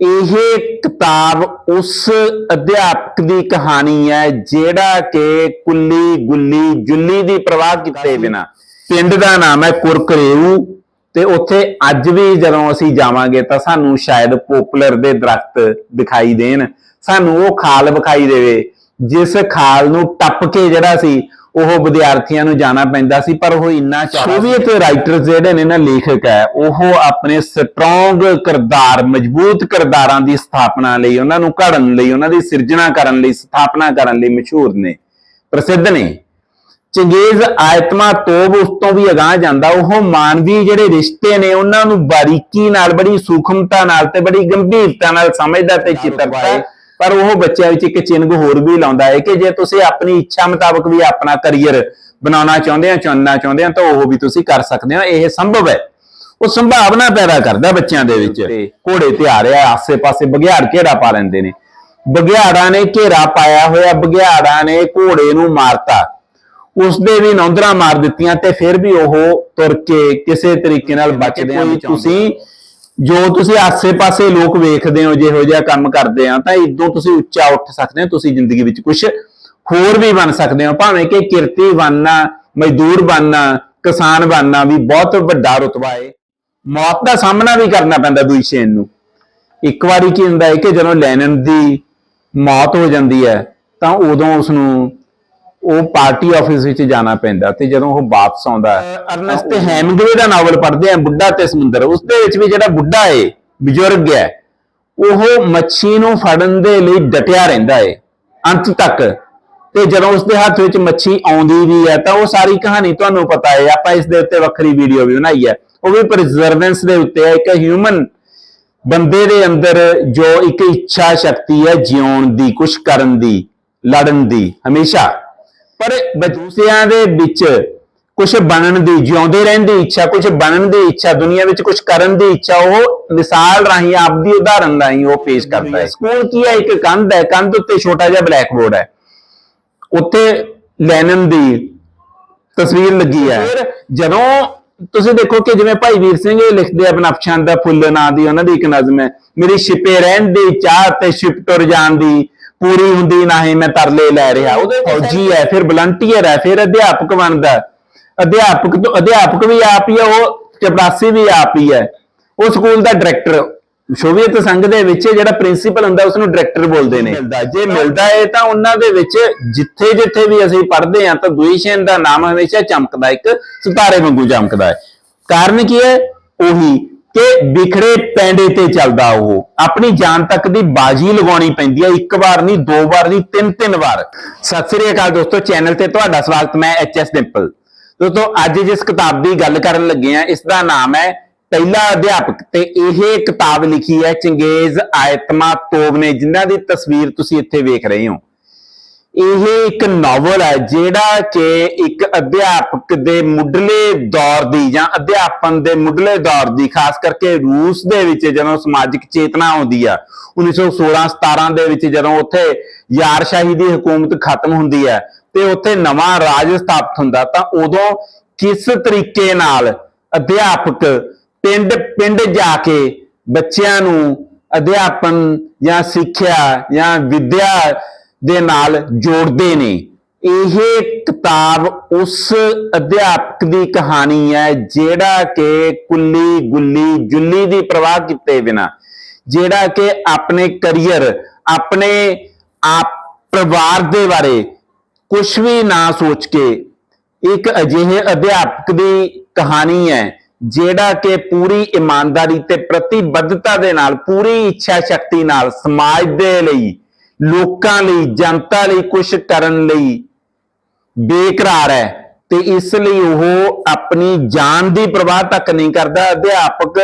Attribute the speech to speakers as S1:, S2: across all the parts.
S1: ਇਹ ਕਿਤਾਬ ਉਸ ਅਧਿਆਪਕ ਦੀ ਕਹਾਣੀ ਹੈ ਜਿਹੜਾ ਕਿ ਕੁੱਲੀ ਗੁੱਲੀ ਜੁੱਲੀ ਦੀ ਪ੍ਰਵਾਹ ਕੀਤੇ ਬਿਨਾ। ਪਿੰਡ ਦਾ ਨਾਮ ਹੈ ਕੁਰਕਰੇਊ ਤੇ ਉੱਥੇ ਅੱਜ ਵੀ ਜਦੋਂ ਅਸੀਂ ਜਾਵਾਂਗੇ ਤਾਂ ਸਾਨੂੰ ਸ਼ਾਇਦ ਪੋਪੂਲਰ ਦੇ ਦਰਖਤ ਦਿਖਾਈ ਦੇਣ। ਸਾਨੂੰ ਉਹ ਖਾਲ ਵਿਖਾਈ ਦੇਵੇ ਜਿਸ ਖਾਲ ਨੂੰ ਟੱਪ ਕੇ ਜਿਹੜਾ ਸੀ ਉਹ ਵਿਦਿਆਰਥੀਆਂ ਨੂੰ ਜਾਣਾ ਪੈਂਦਾ ਸੀ ਪਰ ਉਹ ਇੰਨਾ ਸੋਵੀਅਤ ਰਾਈਟਰਸ ਜਿਹੜੇ ਨੇ ਨਾ ਲੇਖਕ ਹੈ ਉਹ ਆਪਣੇ ਸਟਰੋਂਗ ਕਿਰਦਾਰ ਮਜ਼ਬੂਤ ਕਿਰਦਾਰਾਂ ਦੀ ਸਥਾਪਨਾ ਲਈ ਉਹਨਾਂ ਨੂੰ ਘੜਨ ਲਈ ਉਹਨਾਂ ਦੀ ਸਿਰਜਣਾ ਕਰਨ ਲਈ ਸਥਾਪਨਾ ਕਰਨ ਲਈ ਮਸ਼ਹੂਰ ਨੇ ਪ੍ਰਸਿੱਧ ਨੇ। ਚੰਗੇਜ਼ ਆਇਤਮਾ ਤੋਬ ਉਸ ਤੋਂ ਵੀ ਅਗਾਹ ਜਾਂਦਾ ਉਹ ਮਾਨਵੀ ਜਿਹੜੇ ਰਿਸ਼ਤੇ ਨੇ ਉਹਨਾਂ ਨੂੰ ਬਾਰੀਕੀ ਨਾਲ ਬੜੀ ਸੂਖਮਤਾ ਨਾਲ ਤੇ ਬੜੀ ਗੰਭੀਰਤਾ ਨਾਲ ਸਮਝਦਾ ਤੇ ਚਿੱਤਰਦਾ ਹੈ ਪਰ ਉਹ ਬੱਚਿਆਂ ਵਿੱਚ ਇੱਕ ਚਿੰਨ੍ਹ ਹੋਰ ਵੀ ਲਾਉਂਦਾ ਹੈ ਕਿ ਜੇ ਤੁਸੀਂ ਆਪਣੀ ਇੱਛਾ ਮੁਤਾਬਕ ਵੀ ਆਪਣਾ ਕੈਰੀਅਰ ਬਣਾਉਣਾ ਚਾਹੁੰਦੇ ਆ ਚੁਣਨਾ ਚਾਹੁੰਦੇ ਆ ਤਾਂ ਉਹ ਵੀ ਤੁਸੀਂ ਕਰ ਸਕਦੇ ਹੋ। ਇਹ ਸੰਭਵ ਹੈ। ਉਹ ਸੰਭਾਵਨਾ ਪੈਦਾ ਕਰਦਾ ਬੱਚਿਆਂ ਦੇ ਵਿੱਚ। ਘੋੜੇ ਤੇ ਆ ਰਿਹਾ ਆਸੇ-ਪਾਸੇ ਬਘਿਆੜ ਘੇਰਾ ਪਾ ਲੈਂਦੇ ਨੇ। ਬਘਿਆੜਾਂ ਨੇ ਘੇਰਾ ਪਾਇਆ ਹੋਇਆ ਬਘਿਆੜਾਂ ਨੇ ਘੋੜੇ ਨੂੰ ਮਾਰਤਾ। ਉਸਦੇ ਵੀ ਨੌਂਦਰਾਂ ਮਾਰ ਦਿੱਤੀਆਂ ਤੇ ਫਿਰ ਵੀ ਉਹ ਤੁਰ ਕੇ ਕਿਸੇ ਤਰੀਕੇ ਨਾਲ ਬਚਦੇ ਆ ਤੁਸੀਂ ਜੋ ਤੁਸੀਂ ਆਸੇ-ਪਾਸੇ ਲੋਕ ਵੇਖਦੇ ਹੋ, ਜਿਹੋ ਜਿਹਾ ਕੰਮ ਕਰਦੇ ਆ, ਤਾਂ ਇਦੋਂ ਤੁਸੀਂ ਉੱਚਾ ਉੱਠ ਸਕਦੇ ਹੋ, ਤੁਸੀਂ ਜ਼ਿੰਦਗੀ ਵਿੱਚ ਕੁਝ ਹੋਰ ਵੀ ਬਣ ਸਕਦੇ ਹੋ। ਭਾਵੇਂ ਕਿ ਕਿਰਤੀ ਬਣਨਾ, ਮਜ਼ਦੂਰ ਬਣਨਾ, ਕਿਸਾਨ ਬਣਨਾ ਵੀ ਬਹੁਤ ਵੱਡਾ ਰੁਤਬਾ ਹੈ ਮੌਤ ਦਾ ਸਾਹਮਣਾ ਵੀ ਕਰਨਾ ਪੈਂਦਾ ਦੁਸ਼ਮਣ ਨੂੰ। ਇੱਕ ਵਾਰੀ ਕੀ ਹੁੰਦਾ ਹੈ ਕਿ ਜਦੋਂ ਲੈਨਨ ਦੀ ਮੌਤ ਹੋ ਜਾਂਦੀ ਹੈ, ਤਾਂ ਉਦੋਂ ਉਸ ਨੂੰ ਉਹ ਪਾਰਟੀ ਆਫਿਸ ਵਿੱਚ ਜਾਣਾ ਪੈਂਦਾ ਤੇ ਜਦੋਂ ਉਹ ਵਾਪਸ ਆਉਂਦਾ ਅਰਨਸਟ ਹੈਮਿੰਗਵੇ ਦਾ ਨਾਵਲ ਪੜ੍ਹਦੇ ਆ ਬੁੱਢਾ ਤੇ ਸਮੁੰਦਰ। ਉਸ ਦੇ ਵਿੱਚ ਵੀ ਜਿਹੜਾ ਬੁੱਢਾ ਏ ਬਜ਼ੁਰਗ ਹੈ ਉਹ ਮੱਛੀ ਨੂੰ ਫੜਨ ਦੇ ਲਈ ਡਟਿਆ ਰਹਿੰਦਾ ਏ ਅੰਤ ਤੱਕ। ਤੇ ਜਦੋਂ ਉਸ ਦੇ ਹੱਥ ਵਿੱਚ ਮੱਛੀ ਆਉਂਦੀ ਵੀ ਹੈ ਤਾਂ ਉਹ ਸਾਰੀ ਕਹਾਣੀ ਤੁਹਾਨੂੰ ਪਤਾ ਹੈ ਆਪਾਂ ਇਸ ਦੇ ਉੱਤੇ ਵੱਖਰੀ ਵੀਡੀਓ ਵੀ ਬਣਾਈ ਹੈ। ਉਹ ਵੀ ਪਰਜ਼ਰਵੈਂਸ ਦੇ ਉੱਤੇ ਹੈ ਇੱਕ ਹਿਊਮਨ ਬੰਦੇ ਦੇ ਅੰਦਰ ਜੋ ਇੱਕ ਇੱਛਾ ਸ਼ਕਤੀ ਹੈ ਜਿਉਣ ਦੀ ਕੁਝ ਕਰਨ ਦੀ ਲੜਨ ਦੀ ਹਮੇਸ਼ਾ। ਪਰ ਦੂਸਰਿਆਂ ਦੇ ਵਿੱਚ ਕੁਝ ਬਣਨ ਦੀ ਜਿਉਂਦੇ ਰਹਿਣ ਦੀ ਇੱਛਾ ਕੁਝ ਬਣਨ ਦੀ ਇੱਛਾ ਦੁਨੀਆ ਵਿੱਚ ਕੁਝ ਕਰਨ ਦੀ ਇੱਛਾ ਉਹ ਮਿਸਾਲ ਰਾਹੀਂ ਆਪਦੀ ਉਦਾਹਰਨ ਰਾਹੀਂ ਉਹ ਪੇਸ਼ ਕਰਦਾ ਹੈ। ਸਕੂਲ ਕੀ ਹੈ? ਇੱਕ ਕੰਧ ਹੈ। ਕੰਧ ਉੱਤੇ ਛੋਟਾ ਜਿਹਾ ਬਲੈਕ ਬੋਰਡ ਹੈ। ਉੱਥੇ ਲੈਨਨ ਦੀ ਤਸਵੀਰ ਲੱਗੀ ਹੈ। ਫਿਰ ਜਦੋਂ ਤੁਸੀਂ ਦੇਖੋ ਕਿ ਜਿਵੇਂ ਭਾਈ ਵੀਰ ਸਿੰਘ ਇਹ ਲਿਖਦੇ ਆ ਬਨਫਸ਼ਾਂ ਦਾ ਫੁੱਲ ਨਾਂ ਦੀ ਉਹਨਾਂ ਦੀ ਇੱਕ ਨਜ਼ਮ ਹੈ। ਮੇਰੀ ਛਿਪੇ ਰਹਿਣ ਦੀ ਚਾਹ ਤੇ ਛਿਪ ਤੁਰ ਜਾਣ ਦੀ। ਪੂਰੀ ਹੁੰਦੀ ਨਹੀਂ ਮੈਂ ਤਰਲੇ ਲੈ ਰਿਹਾ। ਉਹਦੇ ਫੌਜੀ ਹੈ ਫਿਰ ਵਲੰਟੀਅਰ ਹੈ ਫਿਰ ਅਧਿਆਪਕ ਬਣਦਾ। ਅਧਿਆਪਕ ਤੋਂ ਅਧਿਆਪਕ ਵੀ ਆਪ ਹੀ ਹੈ ਉਹ ਚਪੜਾਸੀ ਵੀ ਆਪ ਹੀ ਹੈ। ਉਹ ਸਕੂਲ ਦਾ ਡਾਇਰੈਕਟਰ ਸੋਵੀਅਤ ਸੰਘ ਦੇ ਵਿੱਚ ਜਿਹੜਾ ਪ੍ਰਿੰਸੀਪਲ ਹੁੰਦਾ ਉਸ ਨੂੰ ਡਾਇਰੈਕਟਰ ਬੋਲਦੇ ਨੇ। ਮਿਲਦਾ ਜੇ ਮਿਲਦਾ ਹੈ ਤਾਂ ਉਹਨਾਂ ਦੇ ਵਿੱਚ ਜਿੱਥੇ ਜਿੱਥੇ ਵੀ ਅਸੀਂ ਪੜ੍ਹਦੇ ਹਾਂ ਤਾਂ ਦੁਈਸ਼ੇਨ ਦਾ ਨਾਮ ਹਮੇਸ਼ਾ ਚਮਕਦਾ ਇੱਕ ਸਿਤਾਰੇ ਵਾਂਗੂ ਚਮਕਦਾ ਹੈ। ਕਾਰਨ ਕੀ ਹੈ? ਉਹੀ ਕਿ ਵਿਖੜੇ ਪੈਂਡੇ ਤੇ ਚੱਲਦਾ ਉਹ। ਆਪਣੀ ਜਾਨ ਤੱਕ ਦੀ ਬਾਜੀ ਲਗਾਉਣੀ ਪੈਂਦੀ ਹੈ ਇੱਕ ਵਾਰ ਨਹੀਂ, ਦੋ ਵਾਰ ਨਹੀਂ, ਤਿੰਨ ਤਿੰਨ ਵਾਰ। ਸਤਿ ਸ੍ਰੀ ਅਕਾਲ ਦੋਸਤੋ, ਚੈਨਲ ਤੇ ਤੁਹਾਡਾ ਸਵਾਗਤ ਮੈਂ ਐਚ ਐਸ ਡਿੰਪਲ। ਦੋਸਤੋ, ਅੱਜ ਜਿਸ ਕਿਤਾਬ ਦੀ ਗੱਲ ਕਰਨ ਲੱਗੇ ਆ, ਇਸ ਦਾ ਨਾਮ ਹੈ ਪਹਿਲਾ ਅਧਿਆਪਕ। ਤੇ ਇਹ ਕਿਤਾਬ ਲਿਖੀ ਹੈ ਚੰਗੇਜ਼ ਆਇਤਮਾ ਤੋਬ ਨੇ ਜਿਨ੍ਹਾਂ ਦੀ ਤਸਵੀਰ ਤੁਸੀਂ ਇੱਥੇ ਵੇਖ ਰਹੇ ਹੋ। ਇਹ ਇੱਕ ਨਾਵਲ ਹੈ ਜਿਹੜਾ ਕਿ ਇੱਕ ਅਧਿਆਪਕ ਦੇ ਮੁੱਢਲੇ ਦੌਰ ਦੀ ਜਾਂ ਅਧਿਆਪਨ ਦੇ ਮੁੱਢਲੇ ਦੌਰ ਦੀ, ਖਾਸ ਕਰਕੇ ਰੂਸ ਦੇ ਵਿੱਚ ਜਦੋਂ ਸਮਾਜਿਕ ਚੇਤਨਾ ਆਉਂਦੀ ਆ 1916-17 ਦੇ ਵਿੱਚ ਜਦੋਂ ਉੱਥੇ ਯਾਰਸ਼ਾਹੀ ਦੀ ਹਕੂਮਤ ਖਤਮ ਹੁੰਦੀ ਹੈ ਤੇ ਉੱਥੇ ਨਵਾਂ ਰਾਜ ਸਥਾਪਿਤ ਹੁੰਦਾ, ਤਾਂ ਉਦੋਂ ਕਿਸ ਤਰੀਕੇ ਨਾਲ ਅਧਿਆਪਕ ਪਿੰਡ ਪਿੰਡ ਜਾ ਕੇ ਬੱਚਿਆਂ ਨੂੰ ਅਧਿਆਪਨ ਜਾਂ ਸਿੱਖਿਆ ਜਾਂ ਵਿੱਦਿਆ ਦੇ ਨਾਲ ਜੋੜਦੇ ਨੇ। ਇਹ ਕਿਤਾਬ ਉਸ ਅਧਿਆਪਕ ਦੀ ਕਹਾਣੀ ਹੈ, ਜਿਹੜਾ ਕਿ ਕੁੱਲੀ ਗੁੱਲੀ ਜੁੱਲੀ ਦੀ ਪ੍ਰਵਾਹ ਕੀਤੇ ਬਿਨਾ, ਜਿਹੜਾ ਕਿ ਆਪਣੇ ਕੈਰੀਅਰ, ਆਪਣੇ ਆਪ ਪਰਿਵਾਰ ਦੇ ਬਾਰੇ ਕੁਝ ਵੀ ਨਾ ਸੋਚ ਕੇ ਇੱਕ ਅਜਿਹੇ ਅਧਿਆਪਕ ਦੀ ਕਹਾਣੀ ਹੈ, ਜਿਹੜਾ ਕਿ ਪੂਰੀ ਇਮਾਨਦਾਰੀ ਤੇ ਪ੍ਰਤੀਬੱਧਤਾ ਦੇ ਨਾਲ, ਪੂਰੀ ਇੱਛਾ ਸ਼ਕਤੀ ਨਾਲ ਸਮਾਜ ਦੇ ਲਈ ਲੋਕਾਂ ਲਈ, ਜਨਤਾ ਲਈ ਕੁਝ ਕਰਨ ਲਈ ਬੇਕਰਾਰ ਹੈ ਤੇ ਇਸ ਲਈ ਉਹ ਆਪਣੀ ਜਾਨ ਦੀ ਪ੍ਰਵਾਹ ਤੱਕ ਨਹੀਂ ਕਰਦਾ। ਅਧਿਆਪਕ,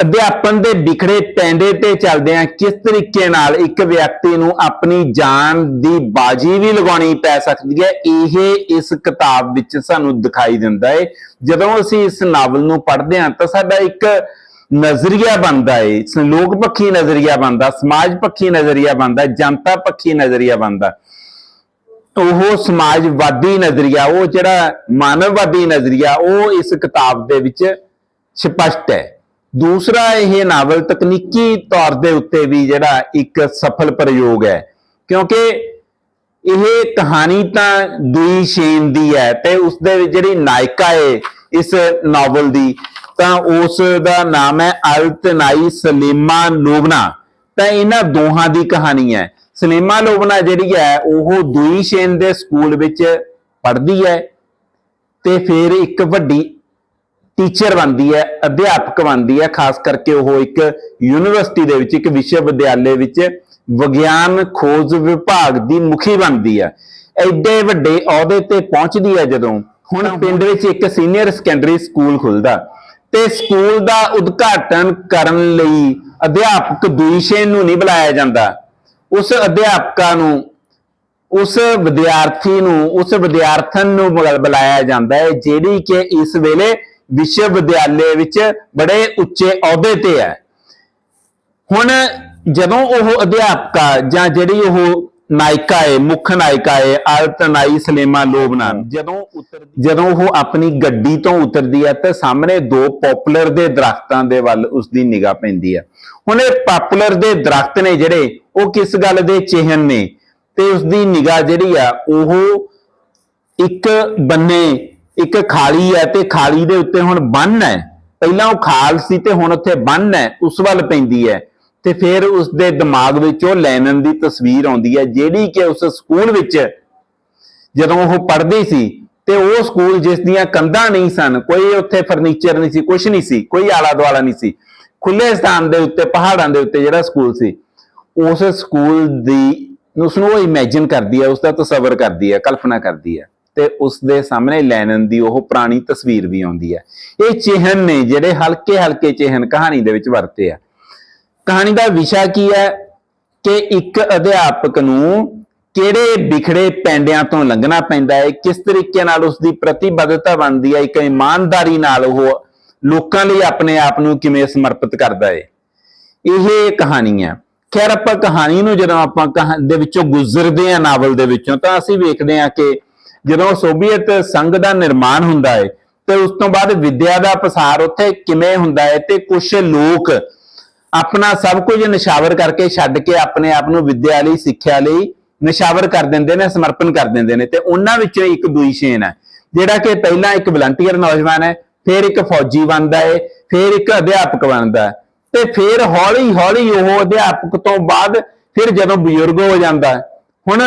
S1: ਅਧਿਆਪਨ ਦੇ ਵਿਖੜੇ ਪੈਂਡੇ ਤੇ ਚੱਲਦੇ ਆ ਕਿਸ ਤਰੀਕੇ ਨਾਲ ਇੱਕ ਵਿਅਕਤੀ ਨੂੰ ਆਪਣੀ ਜਾਨ ਦੀ ਬਾਜੀ ਵੀ ਲਗਾਉਣੀ ਪੈ ਸਕਦੀ ਹੈ, ਇਹ ਇਸ ਕਿਤਾਬ ਵਿੱਚ ਸਾਨੂੰ ਦਿਖਾਈ ਦਿੰਦਾ ਹੈ। ਜਦੋਂ ਅਸੀਂ ਇਸ ਨਾਵਲ ਨੂੰ ਪੜ੍ਹਦੇ ਹਾਂ ਤਾਂ ਸਾਡਾ ਇੱਕ ਨਜ਼ਰੀਆ ਬਣਦਾ ਹੈ ਲੋਕ ਪੱਖੀ ਨਜ਼ਰੀਆ ਬਣਦਾ, ਸਮਾਜ ਪੱਖੀ ਨਜ਼ਰੀਆ ਬਣਦਾ, ਜਨਤਾ ਪੱਖੀ ਨਜ਼ਰੀਆ ਬਣਦਾ। ਉਹ ਸਮਾਜਵਾਦੀ ਨਜ਼ਰੀਆ, ਉਹ ਜਿਹੜਾ ਮਾਨਵਵਾਦੀ ਨਜ਼ਰੀਆ, ਉਹ ਇਸ ਕਿਤਾਬ ਦੇ ਵਿੱਚ ਸਪਸ਼ਟ ਹੈ। ਦੂਸਰਾ ਇਹ ਨਾਵਲ ਤਕਨੀਕੀ ਤੌਰ ਦੇ ਉੱਤੇ ਵੀ ਜਿਹੜਾ ਇੱਕ ਸਫਲ ਪ੍ਰਯੋਗ ਹੈ, ਕਿਉਂਕਿ ਇਹ ਕਹਾਣੀ ਤਾਂ ਦੂਈ ਸ਼ੇਨ ਦੀ ਹੈ ਤੇ ਉਸ ਦੇ ਜਿਹੜੀ ਨਾਇਕਾ ਹੈ ਇਸ ਨਾਵਲ ਦੀ ਤਾਂ ਉਸ ਦਾ ਨਾਮ ਹੈ ਅਲਤਨਾਈ ਸਲੀਮਾ ਲੋਬਨਾ ਤਾਂ ਇਹਨਾਂ ਦੋਹਾਂ ਦੀ ਕਹਾਣੀ ਹੈ। ਸਲੀਮਾ ਲੋਬਨਾ ਜਿਹੜੀ ਹੈ ਉਹ ਦੂਈ ਸ਼ੇਨ ਦੇ ਸਕੂਲ ਵਿੱਚ ਪੜ੍ਹਦੀ ਹੈ ਤੇ ਫਿਰ ਇੱਕ ਵੱਡੀ ਟੀਚਰ ਬਣਦੀ ਹੈ ਅਧਿਆਪਕ ਬਣਦੀ ਹੈ। ਖਾਸ ਕਰਕੇ ਉਹ ਇੱਕ ਯੂਨੀਵਰਸਿਟੀ ਦੇ ਵਿੱਚ ਇੱਕ ਵਿਸ਼ਵ ਵਿਦਿਆਲੇ ਵਿੱਚ ਵਿਗਿਆਨ ਖੋਜ ਵਿਭਾਗ ਦੀ ਮੁਖੀ ਬਣਦੀ ਹੈ। ਐਡੇ ਵੱਡੇ ਅਹੁਦੇ ਤੇ ਪਹੁੰਚਦੀ ਹੈ ਜਦੋਂ। ਹੁਣ ਪਿੰਡ ਵਿੱਚ ਇੱਕ ਸੀਨੀਅਰ ਸੈਕੰਡਰੀ ਸਕੂਲ ਖੁੱਲਦਾ। ਤੇ ਸਕੂਲ ਦਾ ਉਦਘਾਟਨ ਕਰਨ ਲਈ ਅਧਿਆਪਕ ਦੁਈਸ਼ੇ ਨੂੰ ਨਹੀਂ ਬੁਲਾਇਆ ਜਾਂਦਾ। ਉਸ ਅਧਿਆਪਕਾ ਨੂੰ, ਉਸ ਵਿਦਿਆਰਥੀ ਨੂੰ, ਉਸ ਵਿਦਿਆਰਥਣ ਨੂੰ ਬੁਲਾਇਆ ਜਾਂਦਾ ਹੈ, ਜਿਹੜੀ ਕਿ ਇਸ ਵੇਲੇ ਵਿਸ਼ਵ ਵਿਦਿਆਲੇ ਵਿੱਚ ਬੜੇ ਉੱਚੇ ਅਹੁਦੇ ਤੇ ਹੈ। ਹੁਣ ਜਦੋਂ ਉਹ ਅਧਿਆਪਕਾ ਜਾਂ ਜਿਹੜੀ ਉਹ ਨਾਇਕਾ ਏ ਮੁੱਖ ਨਾਇਕਾ ਏ ਅਲਤਨਾਈ ਸਲੇਮਾ ਲੋਬਨਾ ਜਦੋਂ ਉਤਰ ਜਦੋਂ ਉਹ ਆਪਣੀ ਗੱਡੀ ਤੋਂ ਉਤਰਦੀ ਹੈ ਤਾਂ ਸਾਹਮਣੇ ਦੋ ਪਪੂਲਰ ਦੇ ਦਰਖਤਾਂ ਦੇ ਵੱਲ ਉਸ ਦੀ ਨਿਗਾਹ ਪੈਂਦੀ ਹੈ। ਹੁਣ ਇਹ ਪਪੂਲਰ ਦੇ ਦਰਖਤ ਨੇ ਜਿਹੜੇ, ਉਹ ਕਿਸ ਗੱਲ ਦੇ ਚਿਹਨ ਨੇ? ਤੇ ਉਸ ਦੀ ਨਿਗਾਹ ਜਿਹੜੀ ਆ, ਉਹ ਇੱਕ ਬੰਨੇ, ਇੱਕ ਖਾਲੀ ਹੈ ਤੇ ਖਾਲੀ ਦੇ ਉੱਤੇ ਹੁਣ ਬੰਨ ਹੈ। ਪਹਿਲਾਂ ਉਹ ਖਾਲ ਸੀ ਤੇ ਹੁਣ ਉੱਥੇ ਬੰਨ ਹੈ, ਉਸ ਵੱਲ ਪੈਂਦੀ ਹੈ। ਤੇ ਫਿਰ ਉਸ ਦੇ ਦਿਮਾਗ ਵਿੱਚ ਉਹ ਲੈਨਨ ਦੀ ਤਸਵੀਰ ਆਉਂਦੀ ਹੈ, ਜਿਹੜੀ ਕਿ ਉਸ ਸਕੂਲ ਵਿੱਚ ਜਦੋਂ ਉਹ ਪੜ੍ਹਦੀ ਸੀ ਤੇ ਉਹ ਸਕੂਲ ਜਿਸ ਦੀਆਂ ਕੰਧਾਂ ਨਹੀਂ ਸਨ, ਕੋਈ ਉੱਥੇ ਫਰਨੀਚਰ ਨਹੀਂ ਸੀ ਕੁਝ ਨਹੀਂ ਸੀ, ਕੋਈ ਆਲਾ ਦੁਆਲਾ ਨਹੀਂ ਸੀ ਖੁੱਲੇ ਸਥਾਨ ਦੇ ਉੱਤੇ, ਪਹਾੜਾਂ ਦੇ ਉੱਤੇ ਜਿਹੜਾ ਸਕੂਲ ਸੀ, ਉਸ ਸਕੂਲ ਦੀ ਉਸ ਨੂੰ ਉਹ ਇਮੇਜਿਨ ਕਰਦੀ ਹੈ ਉਸ ਦਾ ਤਸਵਰ ਕਰਦੀ ਹੈ, ਕਲਪਨਾ ਕਰਦੀ ਹੈ ਤੇ ਉਸ ਦੇ ਸਾਹਮਣੇ ਲੈਨਨ ਦੀ ਉਹ ਪੁਰਾਣੀ ਤਸਵੀਰ ਵੀ ਆਉਂਦੀ ਹੈ। ਇਹ ਚਿਹਨ ਨੇ ਜਿਹੜੇ ਹਲਕੇ ਹਲਕੇ ਚਿਹਨ ਕਹਾਣੀ ਦੇ ਵਿੱਚ ਵਰਤੇ ਆ। ਕਹਾਣੀ ਦਾ ਵਿਸ਼ਾ ਕੀ ਹੈ? ਕਿ ਇੱਕ ਅਧਿਆਪਕ ਨੂੰ ਕਿਹੜੇ ਵਿਖੜੇ ਪੈਂਡਿਆਂ ਤੋਂ ਲੰਘਣਾ ਪੈਂਦਾ ਹੈ, ਕਿਸ ਤਰੀਕੇ ਨਾਲ ਉਸ ਦੀ ਪ੍ਰਤੀਬੱਧਤਾ ਬਣਦੀ ਹੈ, ਇੱਕ ਇਮਾਨਦਾਰੀ ਨਾਲ ਉਹ ਲੋਕਾਂ ਲਈ ਆਪਣੇ ਆਪ ਨੂੰ ਕਿਵੇਂ ਸਮਰਪਿਤ ਕਰਦਾ ਹੈ। ਇਹ ਕਹਾਣੀ ਹੈ। ਖੈਰ, ਆਪਾਂ ਕਹਾਣੀ ਨੂੰ ਜਦੋਂ ਆਪਾਂ ਕਹਾ- ਦੇ ਵਿੱਚੋਂ ਗੁਜ਼ਰਦੇ ਆ ਨਾਵਲ ਦੇ ਵਿੱਚੋਂ, ਤਾਂ ਅਸੀਂ ਵੇਖਦੇ ਆ ਕਿ ਜਦੋਂ ਸੋਵੀਅਤ ਸੰਘ ਦਾ ਨਿਰਮਾਣ ਹੁੰਦਾ ਹੈ, ਤੇ ਉਸ ਤੋਂ ਬਾਅਦ ਵਿਦਿਆ ਦਾ ਪਸਾਰ ਉੱਥੇ ਕਿਵੇਂ ਹੁੰਦਾ ਹੈ, ਤੇ ਕੁਝ ਲੋਕ ਆਪਣਾ ਸਭ ਕੁਝ ਨਿਸ਼ਾਵਰ ਕਰਕੇ ਛੱਡ ਕੇ ਆਪਣੇ ਆਪ ਨੂੰ ਵਿਦਿਆ ਲਈ, ਸਿੱਖਿਆ ਲਈ ਨਿਸ਼ਾਵਰ ਕਰ ਦਿੰਦੇ ਨੇ, ਸਮਰਪਣ ਕਰ ਦਿੰਦੇ ਨੇ ਤੇ ਉਹਨਾਂ ਵਿੱਚੋਂ ਇੱਕ ਦੂਈ ਸ਼ੇਨ ਹੈ, ਜਿਹੜਾ ਕਿ ਪਹਿਲਾਂ ਇੱਕ ਵਲੰਟੀਅਰ ਨੌਜਵਾਨ ਹੈ, ਫਿਰ ਇੱਕ ਫੌਜੀ ਬਣਦਾ ਹੈ, ਫਿਰ ਇੱਕ ਅਧਿਆਪਕ ਬਣਦਾ ਤੇ ਫਿਰ ਹੌਲੀ ਹੌਲੀ ਉਹ ਅਧਿਆਪਕ ਤੋਂ ਬਾਅਦ ਫਿਰ ਜਦੋਂ ਬਜ਼ੁਰਗ ਹੋ ਜਾਂਦਾ ਹੁਣ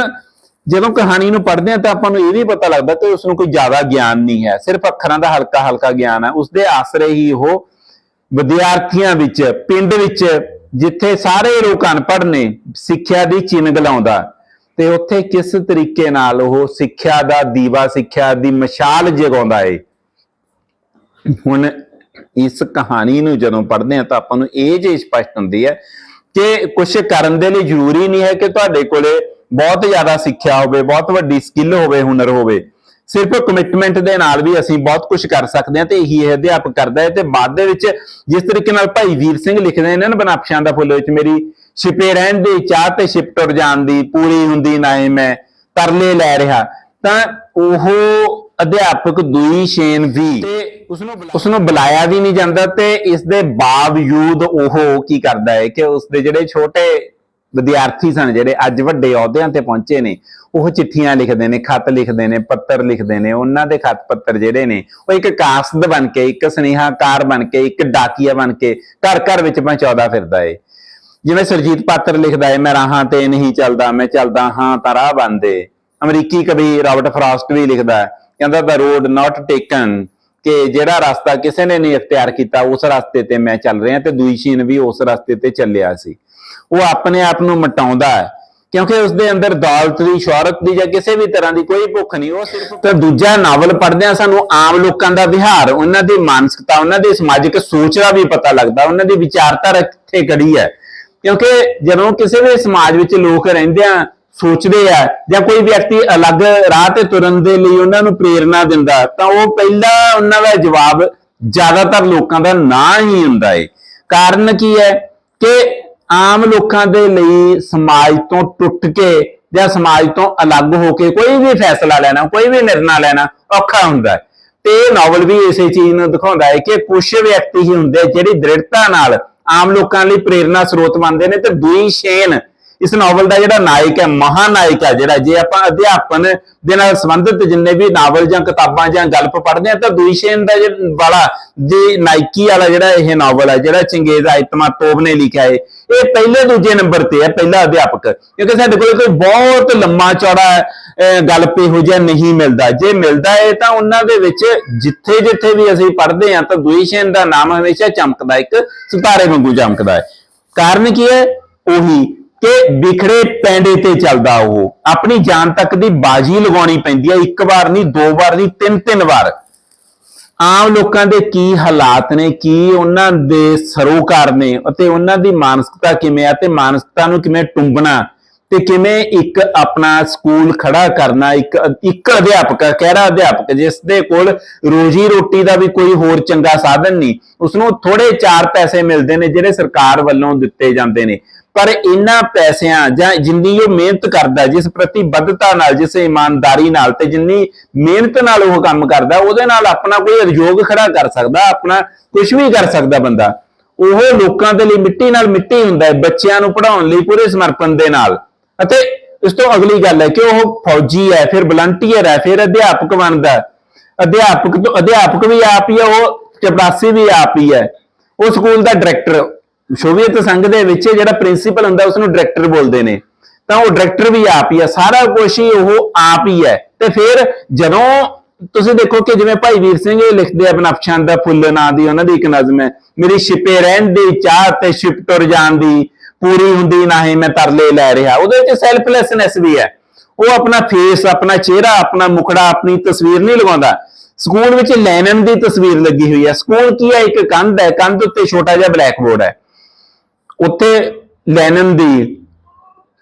S1: ਜਦੋਂ ਕਹਾਣੀ ਨੂੰ ਪੜ੍ਹਦੇ ਆ ਤਾਂ ਆਪਾਂ ਨੂੰ ਇਹ ਵੀ ਪਤਾ ਲੱਗਦਾ ਕਿ ਉਸ ਨੂੰ ਕੋਈ ਜ਼ਿਆਦਾ ਗਿਆਨ ਨਹੀਂ ਹੈ, ਸਿਰਫ ਅੱਖਰਾਂ ਦਾ ਹਲਕਾ ਹਲਕਾ ਗਿਆਨ ਹੈ ਉਸ ਦੇ ਆਸਰੇ ਹੀ ਉਹ ਵਿਦਿਆਰਥੀਆਂ ਵਿੱਚ, ਪਿੰਡ ਵਿੱਚ, ਜਿੱਥੇ ਸਾਰੇ ਲੋਕ ਅਨਪੜ੍ਹ ਨੇ, ਸਿੱਖਿਆ ਦੀ ਚਿੰਗ ਲਾਉਂਦਾ ਤੇ ਉੱਥੇ ਕਿਸ ਤਰੀਕੇ ਨਾਲ ਉਹ ਸਿੱਖਿਆ ਦਾ ਦੀਵਾ, ਸਿੱਖਿਆ ਦੀ ਮਸ਼ਾਲ ਜਗਾਉਂਦਾ ਏ? ਹੁਣ ਇਸ ਕਹਾਣੀ ਨੂੰ ਜਦੋਂ ਪੜ੍ਹਦੇ ਆ ਤਾਂ ਆਪਾਂ ਨੂੰ ਇਹ ਜੇ ਸਪਸ਼ਟ ਹੁੰਦੀ ਹੈ ਕਿ ਕੁਝ ਕਰਨ ਦੇ ਲਈ ਜ਼ਰੂਰੀ ਨਹੀਂ ਹੈ ਕਿ ਤੁਹਾਡੇ ਕੋਲੇ ਬਹੁਤ ਜ਼ਿਆਦਾ ਸਿੱਖਿਆ ਹੋਵੇ, ਬਹੁਤ ਵੱਡੀ ਸਕਿੱਲ ਹੋਵੇ, ਹੁਨਰ ਹੋਵੇ। ਸਿਰਫ ਕਮਿਟਮੈਂਟ ਦੇ ਨਾਲ ਵੀ ਅਸੀਂ ਬਹੁਤ ਕੁਝ ਕਰ ਸਕਦੇ ਹਾਂ ਤੇ ਇਹੀ ਇਹ ਅਧਿਆਪਕ ਕਰਦਾ ਹੈ ਤੇ ਬਾਅਦ ਦੇ ਵਿੱਚ ਜਿਸ ਤਰੀਕੇ ਨਾਲ ਭਾਈ ਵੀਰ ਸਿੰਘ ਲਿਖਦੇ ਨੇ ਨਾ ਬਨਾਪਸ਼ਾਂ ਦਾ ਫੁੱਲ ਵਿੱਚ ਮੇਰੀ ਛਿਪੇ ਰਹਿਣ ਦੀ ਚਾਹ ਤੇ ਛਿਪ ਟੁਰ ਜਾਣ ਦੀ ਪੂਰੀ ਹੁੰਦੀ ਨਾ ਮੈਂ ਤਰਲੇ ਲੈ ਰਿਹਾ। ਤਾਂ ਉਹ ਅਧਿਆਪਕ ਦੂਈ ਸ਼ੇਨ ਵੀ ਤੇ ਉਸ ਨੂੰ ਉਸ ਨੂੰ ਬੁਲਾਇਆ ਵੀ ਨਹੀਂ ਜਾਂਦਾ ਤੇ ਇਸ ਦੇ ਬਾਵਜੂਦ ਉਹ ਕੀ ਕਰਦਾ ਹੈ ਕਿ ਉਸ ਦੇ ਜਿਹੜੇ ਛੋਟੇ ਵਿਦਿਆਰਥੀ ਸਨ ਜਿਹੜੇ ਅੱਜ ਵੱਡੇ ਅਹੁਦਿਆਂ ਤੇ ਪਹੁੰਚੇ ਨੇ। ਉਹ ਚਿੱਠੀਆਂ ਲਿਖਦੇ ਨੇ, ਖਤ ਲਿਖਦੇ ਨੇ, ਪੱਤਰ ਲਿਖਦੇ ਨੇ। ਉਹਨਾਂ ਦੇ ਖੱਤ ਪੱਤਰ ਜਿਹੜੇ ਨੇ, ਉਹ ਇੱਕ ਕਾਸਦ ਬਣ ਕੇ, ਇੱਕ ਸੁਨੇਹਾਕਾਰ ਬਣ ਕੇ, ਇੱਕ ਡਾਕੀਆ ਬਣ ਕੇ ਘਰ ਘਰ ਵਿੱਚ ਪਹੁੰਚਾਉਂਦਾ ਫਿਰਦਾ ਏ। ਜਿਵੇਂ ਸਰਜੀਤ ਪਾਤਰ ਲਿਖਦਾ ਹੈ ਮੈਂ ਰਾਹਾਂ ਤੇ ਨਹੀਂ ਚੱਲਦਾ, ਮੈਂ ਚੱਲਦਾ ਹਾਂ ਤਾਂ ਰਾਹ ਬੰਦੇ ਅਮਰੀਕੀ ਕਵੀ ਰਾਬਰਟ ਫਰਾਸਟ ਵੀ ਲਿਖਦਾ ਕਹਿੰਦਾ ਦਾ ਰੋਡ ਨਾਟ ਟੇਕਨ ਕਿ ਜਿਹੜਾ ਰਸਤਾ ਕਿਸੇ ਨੇ ਨਹੀਂ ਇਖਤਿਆਰ ਕੀਤਾ, ਉਸ ਰਸਤੇ ਤੇ ਮੈਂ ਚੱਲ ਰਿਹਾ ਤੇ ਦੂਈ ਵੀ ਉਸ ਰਸਤੇ ਤੇ ਚੱਲਿਆ ਸੀ। ਉਹ ਆਪਣੇ ਆਪ ਨੂੰ ਮਟਾਉਂਦਾ ਹੈ। ਕਿਉਂਕਿ ਉਸ ਦੇ ਅੰਦਰ ਦੌਲਤ ਦੀ, ਸ਼ੋਹਰਤ ਦੀ ਜਾਂ ਕਿਸੇ ਵੀ ਤਰ੍ਹਾਂ ਦੀ ਕੋਈ ਭੁੱਖ ਨਹੀਂ, ਉਹ ਸਿਰਫ ਤੇ ਦੂਜਾ ਨਾਵਲ ਪੜ੍ਹਦਿਆਂ ਸਾਨੂੰ ਆਮ ਲੋਕਾਂ ਦਾ ਵਿਹਾਰ, ਉਹਨਾਂ ਦੀ ਮਾਨਸਿਕਤਾ, ਉਹਨਾਂ ਦੀ ਸਮਾਜਿਕ ਸੋਚ ਦਾ ਵੀ ਪਤਾ ਲੱਗਦਾ, ਉਹਨਾਂ ਦੀ ਵਿਚਾਰਧਾਰਾ ਕਿੱਥੇ ਖੜੀ ਹੈ। ਕਿਉਂਕਿ ਜਦੋਂ ਕਿਸੇ ਵੀ ਸਮਾਜ ਵਿੱਚ ਲੋਕ ਰਹਿੰਦੇ ਆ, ਸੋਚਦੇ ਆ, ਜਾਂ ਕੋਈ ਵਿਅਕਤੀ ਅਲੱਗ ਰਾਹ ਤੇ ਤੁਰਨ ਦੇ ਲਈ ਉਹਨਾਂ ਨੂੰ ਪ੍ਰੇਰਣਾ ਦਿੰਦਾ, ਤਾਂ ਉਹ ਪਹਿਲਾ ਉਹਨਾਂ ਦਾ ਜਵਾਬ ਜ਼ਿਆਦਾਤਰ ਲੋਕਾਂ ਦਾ ਨਾ ਹੀ ਹੁੰਦਾ ਏ। ਕਾਰਨ ਕੀ ਹੈ ਕਿ ਆਮ ਲੋਕਾਂ ਦੇ ਲਈ ਸਮਾਜ ਤੋਂ ਟੁੱਟ ਕੇ ਜਾਂ ਸਮਾਜ ਤੋਂ ਅਲੱਗ ਹੋ ਕੇ ਕੋਈ ਵੀ ਫੈਸਲਾ ਲੈਣਾ, ਕੋਈ ਵੀ ਨਿਰਣਾ ਲੈਣਾ ਔਖਾ ਹੁੰਦਾ ਹੈ। ਤੇ ਇਹ ਨਾਵਲ ਵੀ ਇਸੇ ਚੀਜ਼ ਨੂੰ ਦਿਖਾਉਂਦਾ ਹੈ ਕਿ ਕੁਝ ਵਿਅਕਤੀ ਹੀ ਹੁੰਦੇ ਜਿਹੜੀ ਦ੍ਰਿੜਤਾ ਨਾਲ ਆਮ ਲੋਕਾਂ ਲਈ ਪ੍ਰੇਰਨਾ ਸਰੋਤ ਬਣਦੇ ਨੇ ਤੇ ਦੂਈ ਸ਼ੇਨ ਇਸ ਨਾਵਲ ਦਾ ਜਿਹੜਾ ਨਾਇਕ ਹੈ ਮਹਾਨਾਇਕ ਹੈ ਜਿਹੜਾ ਜੇ ਆਪਾਂ ਅਧਿਆਪਨ ਦੇ ਨਾਲ ਸੰਬੰਧਿਤ ਜਿੰਨੇ ਵੀ ਨਾਵਲ ਜਾਂ ਕਿਤਾਬਾਂ ਜਾਂ ਗਲਪ ਪੜ੍ਹਦੇ ਆ ਤਾਂ ਦੂਈਸ਼ੇਨ ਦਾ ਜਿਹੜਾ ਵਾਲਾ ਜੇ ਨਾਇਕੀ ਵਾਲਾ ਜਿਹੜਾ ਇਹ ਨਾਵਲ ਹੈ ਜਿਹੜਾ ਚੰਗੇਜ਼ ਆਇਤਮਾ ਤੋਬ ਨੇ ਲਿਖਿਆ ਹੈ ਇਹ ਪਹਿਲੇ ਦੂਜੇ ਨੰਬਰ ਤੇ ਹੈ ਪਹਿਲਾ ਅਧਿਆਪਕ। ਕਿਉਂਕਿ ਸਾਡੇ ਕੋਲ ਕੋਈ ਬਹੁਤ ਲੰਮਾ ਚੌੜਾ ਅਹ, ਗਲਪ ਇਹੋ ਜਿਹਾ ਨਹੀਂ ਮਿਲਦਾ। ਜੇ ਮਿਲਦਾ ਹੈ ਤਾਂ ਉਹਨਾਂ ਦੇ ਵਿੱਚ ਜਿੱਥੇ ਜਿੱਥੇ ਵੀ ਅਸੀਂ ਪੜ੍ਹਦੇ ਹਾਂ ਤਾਂ ਦੁਈਸ਼ੇਨ ਦਾ ਨਾਮ ਹਮੇਸ਼ਾ ਚਮਕਦਾ ਇੱਕ ਸਿਤਾਰੇ ਵਾਂਗੂ ਚਮਕਦਾ ਹੈ। ਕਾਰਨ ਕੀ ਹੈ? ਉਹੀ ਕਿ ਵਿਖੜੇ ਪੈਂਡੇ ਤੇ ਚੱਲਦਾ ਉਹ। ਆਪਣੀ ਜਾਨ ਤੱਕ ਦੀ ਬਾਜੀ ਲਗਾਉਣੀ ਪੈਂਦੀ ਹੈ ਇੱਕ ਵਾਰ ਨਹੀਂ, ਦੋ ਵਾਰ ਨਹੀਂ, ਤਿੰਨ ਤਿੰਨ ਵਾਰ। ਆਮ ਲੋਕਾਂ ਦੇ ਕੀ ਹਾਲਾਤ ਨੇ, ਕੀ ਉਹਨਾਂ ਦੇ ਸਰੋਕਾਰ ਨੇ ਅਤੇ ਉਹਨਾਂ ਦੀ ਮਾਨਸਿਕਤਾ ਕਿਵੇਂ ਆ ਤੇ ਮਾਨਸਿਕਤਾ ਨੂੰ ਕਿਵੇਂ ਟੁੰਬਣਾ ਤੇ ਕਿਵੇਂ ਇੱਕ ਆਪਣਾ ਸਕੂਲ ਖੜਾ ਕਰਨਾ, ਇੱਕ ਇੱਕ ਅਧਿਆਪਕ, ਕਿਹੜਾ ਅਧਿਆਪਕ ਜਿਸ ਦੇ ਕੋਲ ਰੋਜੀ ਰੋਟੀ ਦਾ ਵੀ ਕੋਈ ਹੋਰ ਚੰਗਾ ਸਾਧਨ ਨਹੀਂ ਉਸ ਨੂੰ ਥੋੜੇ ਚਾਰ ਪੈਸੇ ਮਿਲਦੇ ਨੇ ਜਿਹੜੇ ਸਰਕਾਰ ਵੱਲੋਂ ਦਿੱਤੇ ਜਾਂਦੇ ਨੇ। ਪਰ ਇਹਨਾਂ ਪੈਸਿਆਂ ਜਾਂ ਜਿੰਨੀ ਉਹ ਮਿਹਨਤ ਕਰਦਾ, ਜਿਸ ਪ੍ਰਤੀਬੱਧਤਾ ਨਾਲ, ਜਿਸ ਇਮਾਨਦਾਰੀ ਨਾਲ ਤੇ ਜਿੰਨੀ ਮਿਹਨਤ ਨਾਲ ਉਹ ਕੰਮ ਕਰਦਾ, ਉਹਦੇ ਨਾਲ ਆਪਣਾ ਕੋਈ ਉਦਯੋਗ ਖੜਾ ਕਰ ਸਕਦਾ, ਆਪਣਾ ਕੁਝ ਵੀ ਕਰ ਸਕਦਾ ਬੰਦਾ। ਉਹ ਲੋਕਾਂ ਦੇ ਲਈ ਮਿੱਟੀ ਨਾਲ ਮਿੱਟੀ ਹੁੰਦਾ ਹੈ, ਬੱਚਿਆਂ ਨੂੰ ਪੜ੍ਹਾਉਣ ਲਈ ਪੂਰੇ ਸਮਰਪਣ ਦੇ ਨਾਲ। ਅਤੇ ਇਸ ਤੋਂ ਅਗਲੀ ਗੱਲ ਹੈ ਕਿ ਉਹ ਫੌਜੀ ਹੈ, ਫਿਰ ਵਲੰਟੀਅਰ ਹੈ, ਫਿਰ ਅਧਿਆਪਕ ਬਣਦਾ ਅਧਿਆਪਕ ਤੋਂ ਅਧਿਆਪਕ ਵੀ ਆਪ ਹੀ ਹੈ, ਉਹ ਚਪੜਾਸੀ ਵੀ ਆਪ ਹੀ ਹੈ। ਉਹ ਸਕੂਲ ਦਾ ਡਾਇਰੈਕਟਰ ਸੋਵੀਅਤ ਸੰਘ ਦੇ ਵਿੱਚ ਜਿਹੜਾ ਪ੍ਰਿੰਸੀਪਲ ਹੁੰਦਾ ਉਸ ਨੂੰ ਡਾਇਰੈਕਟਰ ਬੋਲਦੇ ਨੇ। ਤਾਂ ਉਹ ਡਾਇਰੈਕਟਰ ਵੀ ਆਪ ਹੀ ਹੈ ਸਾਰਾ ਕੁਝ ਹੀ ਉਹ ਆਪ ਹੀ ਹੈ। ਤੇ ਫਿਰ ਜਦੋਂ ਤੁਸੀਂ ਦੇਖੋ ਕਿ ਜਿਵੇਂ ਭਾਈ ਵੀਰ ਸਿੰਘ ਇਹ ਲਿਖਦੇ ਆ ਬਨਫਸ਼ਾਂ ਦਾ ਫੁੱਲ ਨਾਂ ਦੀ, ਉਹਨਾਂ ਦੀ ਇੱਕ ਨਜ਼ਮ ਹੈ, ਮੇਰੀ ਛਿਪੇ ਰਹਿਣ ਦੀ, ਚਾਹ ਤੇ ਛਿਪ ਤੁਰ ਜਾਣ ਦੀ, ਪੂਰੀ ਹੁੰਦੀ ਨਾ ਨਹੀਂ ਮੈਂ ਤਰਲੇ ਲੈ ਰਿਹਾ। ਉਹਦੇ ਵਿੱਚ ਸੈਲਫਲੈਸਨੈਸ ਵੀ ਹੈ। ਉਹ ਆਪਣਾ ਫੇਸ ਆਪਣਾ ਚਿਹਰਾ, ਆਪਣਾ ਮੁਖੜਾ, ਆਪਣੀ ਤਸਵੀਰ ਨਹੀਂ ਲਗਾਉਂਦਾ। ਸਕੂਲ ਵਿੱਚ ਲੈਨਨ ਦੀ ਤਸਵੀਰ ਲੱਗੀ ਹੋਈ ਹੈ। ਸਕੂਲ ਕੀ ਹੈ? ਇੱਕ ਕੰਧ ਹੈ, ਕੰਧ ਉੱਤੇ ਛੋਟਾ ਜਿਹਾ ਬਲੈਕ ਬੋਰਡ ਹੈ। ਉੱਥੇ ਲੈਨਨ ਦੀ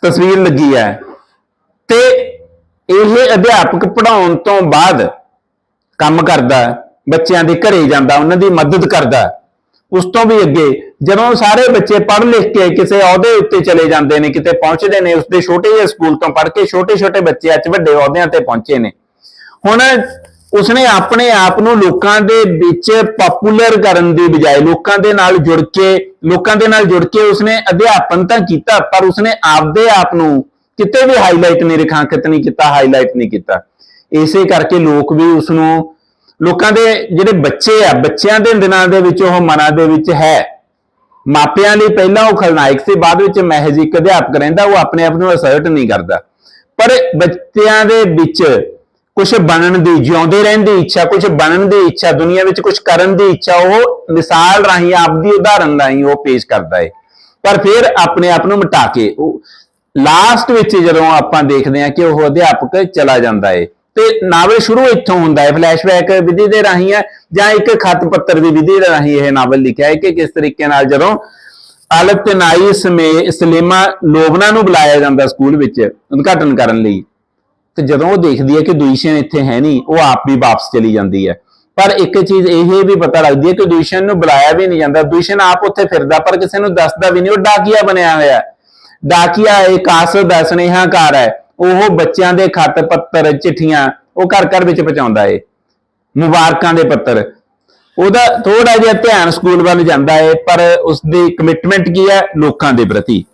S1: ਤਸਵੀਰ ਲੱਗੀ ਹੈ ਤੇ ਇਹ ਅਧਿਆਪਕ ਪੜਾਉਣ ਤੋਂ ਬਾਅਦ ਕੰਮ ਕਰਦਾ ਬੱਚਿਆਂ ਦੇ ਘਰੇ ਜਾਂਦਾ ਉਹਨਾਂ ਦੀ ਮਦਦ ਕਰਦਾ ਉਸ ਤੋਂ ਵੀ ਅੱਗੇ ਜਦੋਂ ਸਾਰੇ ਬੱਚੇ ਪੜ੍ਹ ਲਿਖ ਕੇ ਕਿਸੇ ਅਹੁਦੇ ਉੱਤੇ ਚਲੇ ਜਾਂਦੇ ਨੇ, ਕਿਤੇ ਪਹੁੰਚਦੇ ਨੇ, ਉਸਦੇ ਛੋਟੇ ਜਿਹੇ ਸਕੂਲ ਤੋਂ ਪੜ੍ਹ ਕੇ ਛੋਟੇ ਛੋਟੇ ਬੱਚੇ ਅੱਜ ਵੱਡੇ ਅਹੁਦਿਆਂ ਤੇ ਪਹੁੰਚੇ ਨੇ। ਹੁਣ ਉਸਨੇ ਆਪਣੇ ਆਪ ਨੂੰ ਲੋਕਾਂ ਦੇ ਵਿੱਚ ਪਪੂਲਰ ਕਰਨ ਦੀ ਬਜਾਏ ਲੋਕਾਂ ਦੇ ਨਾਲ ਜੁੜ ਕੇ, ਲੋਕਾਂ ਦੇ ਨਾਲ ਜੁੜ ਕੇ ਉਸਨੇ ਅਧਿਆਪਨ ਤਾਂ ਕੀਤਾ, ਪਰ ਉਸਨੇ ਆਪਦੇ ਆਪ ਨੂੰ ਕਿਤੇ ਵੀ ਹਾਈਲਾਈਟ ਨਹੀਂ ਰੇਖਾਂਕਿਤ ਨਹੀਂ ਕੀਤਾ ਹਾਈਲਾਈਟ ਨਹੀਂ ਕੀਤਾ। ਇਸੇ ਕਰਕੇ ਲੋਕ ਵੀ ਉਸ ਨੂੰ ਲੋਕਾਂ ਦੇ ਜਿਹੜੇ ਬੱਚੇ ਆ, ਬੱਚਿਆਂ ਦੇ ਦਿਨਾਂ ਦੇ ਵਿੱਚ ਉਹ ਮਨਾਂ ਦੇ ਵਿੱਚ ਹੈ। ਮਾਪਿਆਂ ਲਈ ਪਹਿਲਾਂ ਉਹ ਖਲਨਾਇਕ ਸੀ, ਬਾਅਦ ਵਿੱਚ ਮਹਿਜ ਇੱਕ ਅਧਿਆਪਕ ਰਹਿੰਦਾ, ਉਹ ਆਪਣੇ ਆਪ ਨੂੰ ਅਸਰਟ ਨਹੀਂ ਕਰਦਾ। ਪਰ ਬੱਚਿਆਂ ਦੇ ਵਿੱਚ ਕੁਝ ਬਣਨ ਦੀ, ਜਿਉਂਦੇ ਰਹਿਣ ਦੀ ਇੱਛਾ ਕੁਝ ਬਣਨ ਦੀ ਇੱਛਾ, ਦੁਨੀਆ ਵਿੱਚ ਕੁਝ ਕਰਨ ਦੀ ਇੱਛਾ, ਉਹ ਮਿਸਾਲ ਰਾਹੀਂ ਆਪਦੀ ਉਦਾਹਰਨ ਰਾਹੀਂ ਉਹ ਪੇਸ਼ ਕਰਦਾ ਹੈ ਪਰ ਫਿਰ ਆਪਣੇ ਆਪ ਨੂੰ ਮਿਟਾ ਕੇ, ਉਹ ਲਾਸਟ ਵਿੱਚ ਜਦੋਂ ਆਪਾਂ ਦੇਖਦੇ ਹਾਂ ਕਿ ਉਹ ਅਧਿਆਪਕ ਚਲਾ ਜਾਂਦਾ ਹੈ ਤੇ ਨਾਵਲ ਸ਼ੁਰੂ ਇੱਥੋਂ ਹੁੰਦਾ ਹੈ ਫਲੈਸ਼ਬੈਕ ਵਿਧੀ ਦੇ ਰਾਹੀਂ ਹੈ, ਜਾਂ ਇੱਕ ਖੱਤ ਪੱਤਰ ਦੀ ਵਿਧੀ ਦੇ ਰਾਹੀਂ ਇਹ ਨਾਵਲ ਲਿਖਿਆ ਹੈ ਕਿ ਕਿਸ ਤਰੀਕੇ ਨਾਲ ਜਦੋਂ ਅਲਤਨਾਈ ਸਮੇ, ਸਲੀਮਾ ਲੋਬਨਾ ਨੂੰ ਬੁਲਾਇਆ ਜਾਂਦਾ ਸਕੂਲ ਵਿੱਚ ਉਦਘਾਟਨ ਕਰਨ ਲਈ। ਤੇ ਜਦੋਂ ਉਹ ਦੇਖਦੀ ਹੈ ਕਿ ਦੁਸ਼ਣ ਇੱਥੇ ਹੈ ਨਹੀਂ, ਉਹ ਆਪ ਵੀ ਵਾਪਸ ਚਲੀ ਜਾਂਦੀ ਹੈ। ਪਰ ਇੱਕ ਚੀਜ਼ ਇਹ ਵੀ ਪਤਾ ਲੱਗਦੀ ਹੈ ਕਿ ਦੁਈਸ਼ਨ ਨੂੰ ਬੁਲਾਇਆ ਵੀ ਨਹੀਂ ਜਾਂਦਾ। ਦੁਈਸ਼ਨ ਆਪ ਉੱਥੇ ਫਿਰਦਾ, ਪਰ ਕਿਸੇ ਨੂੰ ਦੱਸਦਾ ਵੀ ਨਹੀਂ। ਉਹ ਡਾਕੀਆ ਬਣਿਆ ਹੋਇਆ ਡਾਕੀਆ ਇੱਕ ਆਸਦ ਦਾ ਹੈ। ਉਹ ਬੱਚਿਆਂ ਦੇ ਖੱਤ ਪੱਤਰ, ਚਿੱਠੀਆਂ, ਉਹ ਘਰ ਘਰ ਵਿੱਚ ਪਹੁੰਚਾਉਂਦਾ ਏ। ਮੁਬਾਰਕਾਂ ਦੇ ਪੱਤਰ। ਉਹਦਾ ਥੋੜਾ ਜਿਹਾ ਧਿਆਨ ਸਕੂਲ ਵੱਲ ਜਾਂਦਾ ਏ, ਪਰ ਉਸ ਦੀ ਕਮਿਟਮੈਂਟ ਕੀ ਹੈ? ਲੋਕਾਂ ਦੇ ਪ੍ਰਤੀ।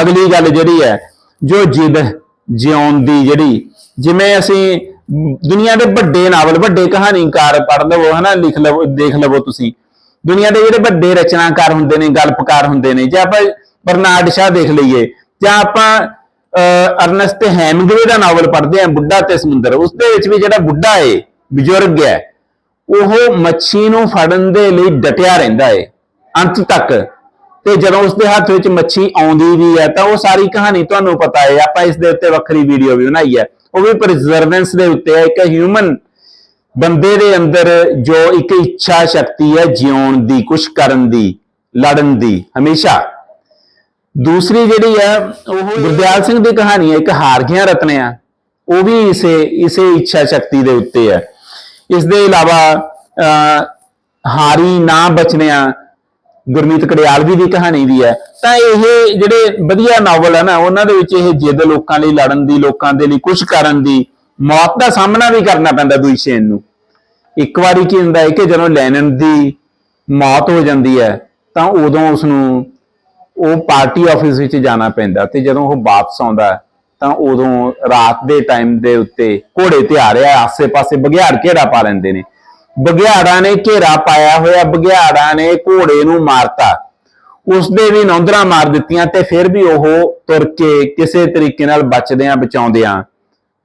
S1: ਅਗਲੀ ਗੱਲ ਜਿਹੜੀ ਹੈ, ਜੋ ਜਿੱਦ ਜਿਉਣ ਦੀ ਜਿਹੜੀ ਜਿਵੇਂ ਅਸੀਂ ਮ, ਦੁਨੀਆ ਦੇ ਵੱਡੇ ਨਾਵਲ ਵੱਡੇ ਕਹਾਣੀਕਾਰ ਪੜ੍ਹ ਲਵੋ ਹਨਾ ਲਿਖ ਲਵੋ ਦੇਖ ਲਵੋ ਤੁਸੀਂ। ਦੁਨੀਆ ਦੇ ਜਿਹੜੇ ਵੱਡੇ ਰਚਨਾਕਾਰ ਹੁੰਦੇ ਨੇ ਗਲਪਕਾਰ ਹੁੰਦੇ ਨੇ ਜੇ ਆਪਾਂ ਬਰਨਾਰਡ ਸ਼ਾਹ ਦੇਖ ਲਈਏ ਜਾਂ ਆਪਾਂ ਅਹ, ਅਰਨਸਟ ਹੈਮਿੰਗਵੇ ਦਾ ਨਾਵਲ ਪੜ੍ਹਦੇ ਆ ਬੁੱਢਾ ਤੇ ਸਮੁੰਦਰ ਉਸ ਦੇ ਵਿੱਚ ਵੀ ਜਿਹੜਾ ਬੁੱਢਾ ਏ ਬਜ਼ੁਰਗ ਹੈ ਉਹ ਮੱਛੀ ਨੂੰ ਫੜਨ ਦੇ ਲਈ ਡਟਿਆ ਰਹਿੰਦਾ ਏ ਅੰਤ ਤੱਕ। ਤੇ ਜਦੋਂ ਉਸਦੇ ਹੱਥ ਵਿੱਚ ਮੱਛੀ ਆਉਂਦੀ ਵੀ ਹੈ ਤਾਂ ਉਹ ਸਾਰੀ ਕਹਾਣੀ ਤੁਹਾਨੂੰ ਪਤਾ ਹੈ। ਆਪਾਂ ਇਸ ਦੇ ਉੱਤੇ ਵੱਖਰੀ ਵੀਡੀਓ ਵੀ ਬਣਾਈ ਹੈ। ਉਹ ਵੀ ਪਰਜ਼ਰਵੈਂਸ ਦੇ ਉੱਤੇ ਹੈ। ਇੱਕ ਹਿਊਮਨ ਬੰਦੇ ਦੇ ਅੰਦਰ ਜੋ ਇੱਕ ਇੱਛਾ ਸ਼ਕਤੀ ਹੈ ਜਿਉਣ ਦੀ ਕੁਝ ਕਰਨ ਦੀ ਲੜਨ ਦੀ ਹਮੇਸ਼ਾ। ਦੂਸਰੀ ਜਿਹੜੀ ਹੈ ਉਹ ਗੁਰਦਿਆਲ ਸਿੰਘ ਦੀ ਕਹਾਣੀ ਹੈ ਇੱਕ ਹਾਰ ਗਿਆ ਰਤਨਿਆ ਉਹ ਵੀ ਇਸੇ ਇਸੇ ਇੱਛਾ ਸ਼ਕਤੀ ਦੇ ਉੱਤੇ ਹੈ। ਇਸ ਦੇ ਇਲਾਵਾ ਅਹ, ਹਾਰੀ ਨਾ ਬਚਨਿਆ ਗੁਰਮੀਤ ਕੜਿਆਲਵੀ ਦੀ ਕਹਾਣੀ ਵੀ ਹੈ, ਤਾਂ ਇਹ ਜਿਹੜੇ ਵਧੀਆ ਨਾਵਲ ਹੈ ਨਾ, ਉਹਨਾਂ ਦੇ ਵਿੱਚ ਇਹ ਜਿੱਦ ਲੋਕਾਂ ਲਈ, ਲੜਨ ਦੀ, ਲੋਕਾਂ ਦੇ ਲਈ ਕੁਝ ਕਰਨ ਦੀ, ਮੌਤ ਦਾ ਸਾਹਮਣਾ ਵੀ ਕਰਨਾ ਪੈਂਦਾ ਦੁਈਸ਼ੇਨ ਨੂੰ। ਇੱਕ ਵਾਰੀ ਕੀ ਹੁੰਦਾ ਹੈ ਕਿ ਜਦੋਂ ਲੈਨਨ ਦੀ ਮੌਤ ਹੋ ਜਾਂਦੀ ਹੈ, ਤਾਂ ਉਦੋਂ ਉਸ ਨੂੰ ਉਹ ਪਾਰਟੀ ਆਫਿਸ ਵਿੱਚ ਜਾਣਾ ਪੈਂਦਾ ਤੇ ਜਦੋਂ ਉਹ ਵਾਪਸ ਆਉਂਦਾ, ਤਾਂ ਉਦੋਂ ਰਾਤ ਦੇ ਟਾਈਮ ਦੇ ਉੱਤੇ ਘੋੜੇ ਤੇ ਆ ਰਿਹਾ, ਆਸੇ-ਪਾਸੇ ਬਘਿਆੜ ਘੇਰਾ ਪਾ ਲੈਂਦੇ ਨੇ। ਬਘਿਆੜਾਂ ਨੇ ਘੇਰਾ ਪਾਇਆ ਹੋਇਆ, ਬਘਿਆੜਾਂ ਨੇ ਘੋੜੇ ਨੂੰ ਮਾਰਤਾ। ਉਸ ਦੇ ਵੀ ਨੌਂਦਰਾਂ ਮਾਰ ਦਿੱਤੀਆਂ ਤੇ ਫਿਰ ਵੀ ਉਹ ਤੁਰ ਕੇ ਕਿਸੇ ਤਰੀਕੇ ਨਾਲ ਬਚਦਿਆਂ ਬਚਾਉਂਦਿਆਂ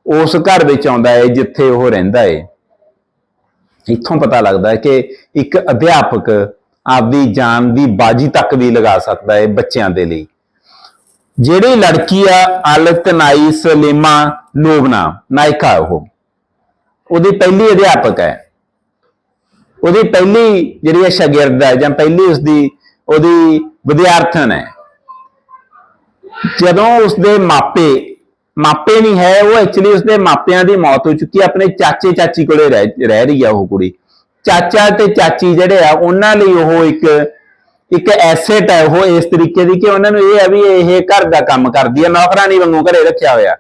S1: ਉਸ ਘਰ ਵਿੱਚ ਆਉਂਦਾ ਹੈ ਜਿੱਥੇ ਉਹ ਰਹਿੰਦਾ ਹੈ ਇੱਥੋਂ ਪਤਾ ਲੱਗਦਾ ਹੈ ਕਿ ਇੱਕ ਅਧਿਆਪਕ ਆਪਦੀ ਜਾਨ ਦੀ ਬਾਜੀ ਤੱਕ ਵੀ ਲਗਾ ਸਕਦਾ ਹੈ ਬੱਚਿਆਂ ਦੇ ਲਈ। ਜਿਹੜੀ ਲੜਕੀ ਆ ਅਲਤਨਾਈ ਸਲੀਮਾ ਲੋਬਨਾ ਨਾਇਕਾ ਉਹ। ਉਹਦੀ ਪਹਿਲੀ ਅਧਿਆਪਕ ਹੈ। ਉਹਦੀ ਪਹਿਲੀ ਜਿਹੜੀ ਹੈ ਸ਼ਾਗਿਰਦ ਹੈ ਜਾਂ ਪਹਿਲੀ ਉਸਦੀ ਉਹਦੀ ਵਿਦਿਆਰਥਣ ਹੈ। ਜਦੋਂ ਉਸਦੇ ਮਾਪੇ ਮਾਪੇ ਨਹੀਂ ਹੈ, ਉਹ ਐਕਚੁਅਲੀ ਉਸਦੇ ਮਾਪਿਆਂ ਦੀ ਮੌਤ ਹੋ ਚੁੱਕੀ ਆਪਣੇ ਚਾਚੇ ਚਾਚੀ ਕੋਲੇ ਰਹਿ, ਰਹੀ ਆ ਉਹ ਕੁੜੀ। ਚਾਚਾ ਤੇ ਚਾਚੀ ਜਿਹੜੇ ਆ, ਉਹਨਾਂ ਲਈ ਉਹ ਇੱਕ ਇੱਕ ਐਸੇਟ ਹੈ ਉਹ ਇਸ ਤਰੀਕੇ ਦੀ ਕਿ ਉਹਨਾਂ ਨੂੰ ਇਹ ਹੈ ਵੀ ਇਹ ਘਰ ਦਾ ਕੰਮ ਕਰਦੀ ਹੈ ਨੌਕਰਾਨੀ ਵਾਂਗੂ ਘਰੇ ਰੱਖਿਆ ਹੋਇਆ।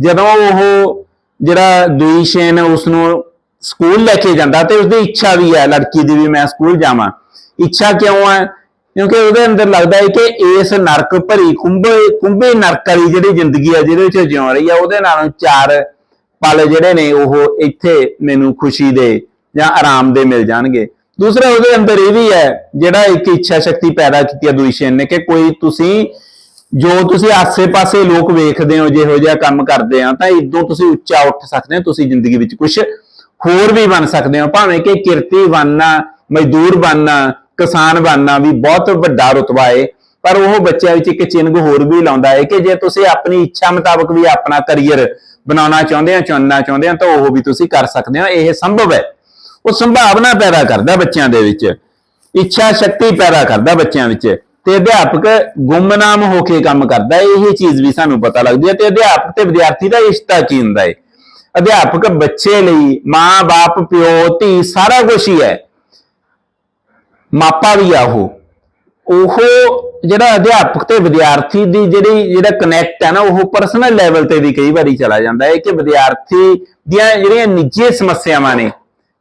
S1: ਜਦੋਂ ਉਹ ਜਿਹੜਾ ਦੁਈਸ਼ੇਨ ਉਸ ਨੂੰ ਸਕੂਲ ਲੈ ਕੇ ਜਾਂਦਾ ਤੇ ਉਸਦੀ ਇੱਛਾ ਵੀ ਹੈ, ਲੜਕੀ ਦੀ ਵੀ ਮੈਂ ਸਕੂਲ ਜਾਵਾਂ। ਇੱਛਾ ਕਿਉਂ ਹੈ? ਕਿਉਂਕਿ ਉਹਦੇ ਅੰਦਰ ਲੱਗਦਾ ਹੈ ਕਿ ਇਸ ਨਰਕ ਭਰੀ ਕੁੰਭੇ ਕੁੰਭੇ ਨਰਕ ਵਾਲੀ ਜਿਹੜੀ ਜ਼ਿੰਦਗੀ ਹੈ, ਜਿਹਦੇ ਵਿੱਚ ਜਿਉ ਰਹੀ ਹੈ, ਉਹਦੇ ਨਾਲੋਂ ਚਾਰ ਪਲ ਜਿਹੜੇ ਨੇ, ਉਹ ਇੱਥੇ ਮੈਨੂੰ ਖੁਸ਼ੀ ਦੇ ਜਾਂ ਆਰਾਮ ਦੇ ਮਿਲ ਜਾਣਗੇ। ਦੂਸਰਾ, ਉਹਦੇ ਅੰਦਰ ਇਹ ਵੀ ਹੈ, ਜਿਹੜਾ ਇੱਕ ਇੱਛਾ ਸ਼ਕਤੀ ਪੈਦਾ ਕੀਤੀ ਹੈ ਦੁਈਸ਼ੇਨ ਨੇ, ਕਿ ਕੋਈ ਤੁਸੀਂ, ਜੋ ਤੁਸੀਂ ਆਸੇ-ਪਾਸੇ ਲੋਕ ਵੇਖਦੇ ਹੋ, ਜਿਹੋ ਜਿਹਾ ਕੰਮ ਕਰਦੇ ਆ, ਤਾਂ ਇਦੋਂ ਤੁਸੀਂ ਉੱਚਾ ਉੱਠ ਸਕਦੇ ਹੋ, ਤੁਸੀਂ ਜ਼ਿੰਦਗੀ ਵਿੱਚ ਕੁਝ ਹੋਰ ਵੀ ਬਣ ਸਕਦੇ ਹੋ। ਭਾਵੇਂ ਕਿ ਕਿਰਤੀ ਬਣਨਾ, ਮਜ਼ਦੂਰ ਬਣਨਾ, ਕਿਸਾਨ ਬਣਨਾ ਵੀ ਬਹੁਤ ਵੱਡਾ ਰੁਤਬਾ ਹੈ ਪਰ ਉਹ ਬੱਚਿਆਂ ਵਿੱਚ ਇੱਕ ਚਿੰਨ੍ਹ ਹੋਰ ਵੀ ਲਾਉਂਦਾ ਹੈ ਕਿ ਜੇ ਤੁਸੀਂ ਆਪਣੀ ਇੱਛਾ ਮੁਤਾਬਕ ਵੀ ਆਪਣਾ ਕੈਰੀਅਰ ਬਣਾਉਣਾ ਚਾਹੁੰਦੇ ਹੋ, ਚੁਣਨਾ ਚਾਹੁੰਦੇ ਹੋ, ਤਾਂ ਉਹ ਵੀ ਤੁਸੀਂ ਕਰ ਸਕਦੇ ਹੋ। ਇਹ ਸੰਭਵ ਹੈ। ਉਹ ਸੰਭਾਵਨਾ ਪੈਦਾ ਕਰਦਾ ਬੱਚਿਆਂ ਦੇ ਵਿੱਚ। ਇੱਛਾ ਸ਼ਕਤੀ ਪੈਦਾ ਕਰਦਾ ਬੱਚਿਆਂ ਵਿੱਚ। ਤੇ ਅਧਿਆਪਕ ਗੁੰਮਨਾਮ ਹੋ ਕੇ ਕੰਮ ਕਰਦਾ ਇਹ ਚੀਜ਼ ਵੀ ਸਾਨੂੰ ਪਤਾ ਲੱਗਦੀ ਹੈ। ਤੇ ਅਧਿਆਪਕ ਤੇ ਵਿਦਿਆਰਥੀ ਦਾ ਰਿਸ਼ਤਾ ਕੀ ਹੁੰਦਾ ਹੈ ਅਧਿਆਪਕ ਬੱਚੇ ਲਈ ਮਾਂ-ਬਾਪ ਪਿਓ, ਧੀ, ਸਾਰਾ ਕੁਝ ਹੀ ਹੈ। ਮਾਪਾ ਵੀ ਆ ਉਹ। ਉਹ ਜਿਹੜਾ ਅਧਿਆਪਕ ਤੇ ਵਿਦਿਆਰਥੀ ਦੀ ਜਿਹੜੀ, ਜਿਹੜਾ ਕਨੈਕਟ ਹੈ ਨਾ, ਉਹ ਪਰਸਨਲ ਲੈਵਲ ਤੇ ਵੀ ਕਈ ਵਾਰੀ ਚਲਾ ਜਾਂਦਾ ਹੈ ਕਿ ਵਿਦਿਆਰਥੀ ਦੀਆਂ ਜਿਹੜੀਆਂ ਨਿੱਜੀ ਸਮੱਸਿਆਵਾਂ ਨੇ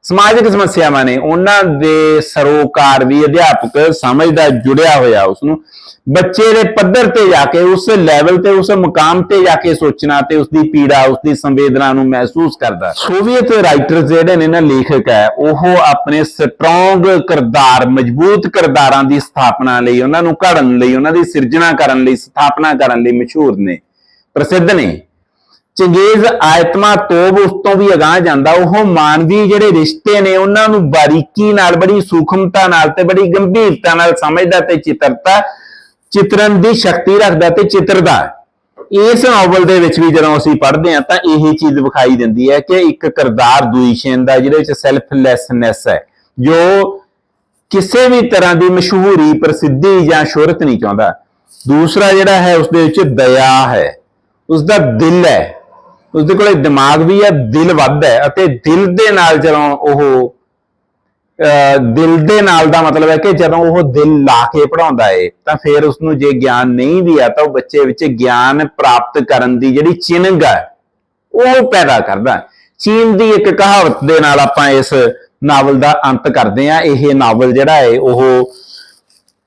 S1: ਸਮਾਜਿਕ ਸਮੱਸਿਆਵਾਂ ਨੇ, ਉਹਨਾਂ ਦੇ ਸਰੋਕਾਰ ਵੀ ਅਧਿਆਪਕ ਸਮਝਦਾ ਜੁੜਿਆ ਹੋਇਆ ਉਸ ਨੂੰ ਬੱਚੇ ਦੇ ਪੱਧਰ ਤੇ ਜਾ ਕੇ, ਉਸ ਲੈਵਲ ਤੇ, ਉਸ ਮੁਕਾਮ ਤੇ ਜਾ ਕੇ ਸੋਚਣਾ ਤੇ ਉਸ ਦੀ ਪੀੜਾ ਉਸ ਦੀ ਸੰਵੇਦਨਾ ਨੂੰ ਮਹਿਸੂਸ ਕਰਦਾ। ਸੋਵੀਅਤ ਰਾਈਟਰ ਜਿਹੜੇ ਨੇ ਨਾ, ਲੇਖਕ ਹੈ, ਉਹ ਆਪਣੇ ਸਟਰੋਂਗ ਕਿਰਦਾਰ, ਮਜ਼ਬੂਤ ਕਿਰਦਾਰਾਂ ਦੀ ਸਥਾਪਨਾ ਲਈ, ਉਹਨਾਂ ਨੂੰ ਘੜਨ ਲਈ, ਉਹਨਾਂ ਦੀ ਸਿਰਜਣਾ ਕਰਨ ਲਈ, ਸਥਾਪਨਾ ਕਰਨ ਲਈ ਮਸ਼ਹੂਰ ਨੇ। ਪ੍ਰਸਿੱਧ ਨੇ। ਚੰਗੇਜ਼ ਆਇਤਮਾ ਤੋਂ ਉਸ ਤੋਂ ਵੀ ਅਗਾਹ ਜਾਂਦਾ। ਉਹ ਮਾਨਵੀ ਜਿਹੜੇ ਰਿਸ਼ਤੇ ਨੇ, ਉਹਨਾਂ ਨੂੰ ਬਾਰੀਕੀ ਨਾਲ, ਬੜੀ ਸੂਖਮਤਾ ਨਾਲ ਤੇ ਬੜੀ ਗੰਭੀਰਤਾ ਨਾਲ ਸਮਝਦਾ ਤੇ ਚਿੱਤਰਤਾ, ਚਿਤਰਨ ਦੀ ਸ਼ਕਤੀ ਰੱਖਦਾ ਤੇ ਚਿੱਤਰਦਾ। ਇਸ ਨੋਵਲ ਦੇ ਵਿੱਚ ਵੀ ਜਦੋਂ ਅਸੀਂ ਪੜ੍ਹਦੇ ਹਾਂ ਤਾਂ ਇਹ ਚੀਜ਼ ਵਿਖਾਈ ਦਿੰਦੀ ਹੈ ਕਿ ਇੱਕ ਕਰਦਾਰ ਦੁਈਸ਼ਨ ਦਾ, ਜਿਹਦੇ ਵਿੱਚ ਸੈਲਫਲੈਸਨੈਸ ਹੈ, ਜੋ ਕਿਸੇ ਵੀ ਤਰ੍ਹਾਂ ਦੀ ਮਸ਼ਹੂਰੀ, ਪ੍ਰਸਿੱਧੀ ਜਾਂ ਸ਼ੋਹਰਤ ਨਹੀਂ ਚਾਹੁੰਦਾ। ਦੂਸਰਾ ਜਿਹੜਾ ਹੈ, ਉਸ ਦੇ ਵਿੱਚ ਦਇਆ ਹੈ ਉਸ ਦਾ ਦਿਲ ਹੈ। ਉਸਦੇ ਕੋਲੇ ਦਿਮਾਗ ਵੀ ਹੈ, ਦਿਲ ਵੱਧ ਹੈ ਅਤੇ ਦਿਲ ਦੇ ਨਾਲ ਜਦੋਂ ਉਹ, ਅਹ, ਦਿਲ ਦੇ ਨਾਲ ਦਾ ਮਤਲਬ ਹੈ ਕਿ ਜਦੋਂ ਉਹ ਦਿਲ ਲਾ ਕੇ ਪੜਾਉਂਦਾ ਏ, ਤਾਂ ਫਿਰ ਉਸ ਨੂੰ ਜੇ ਗਿਆਨ ਨਹੀਂ ਵੀ ਆ ਤਾਂ ਉਹ ਬੱਚੇ ਵਿੱਚ ਗਿਆਨ ਪ੍ਰਾਪਤ ਕਰਨ ਦੀ ਜਿਹੜੀ ਚਿੰਨ੍ਹ ਹੈ, ਉਹ ਪੈਦਾ ਕਰਦਾ ਚੀਨ ਦੀ ਇੱਕ ਕਹਾਵਤ ਦੇ ਨਾਲ ਆਪਾਂ ਇਸ ਨਾਵਲ ਦਾ ਅੰਤ ਕਰਦੇ ਹਾਂ। ਇਹ ਨਾਵਲ ਜਿਹੜਾ ਹੈ, ਉਹ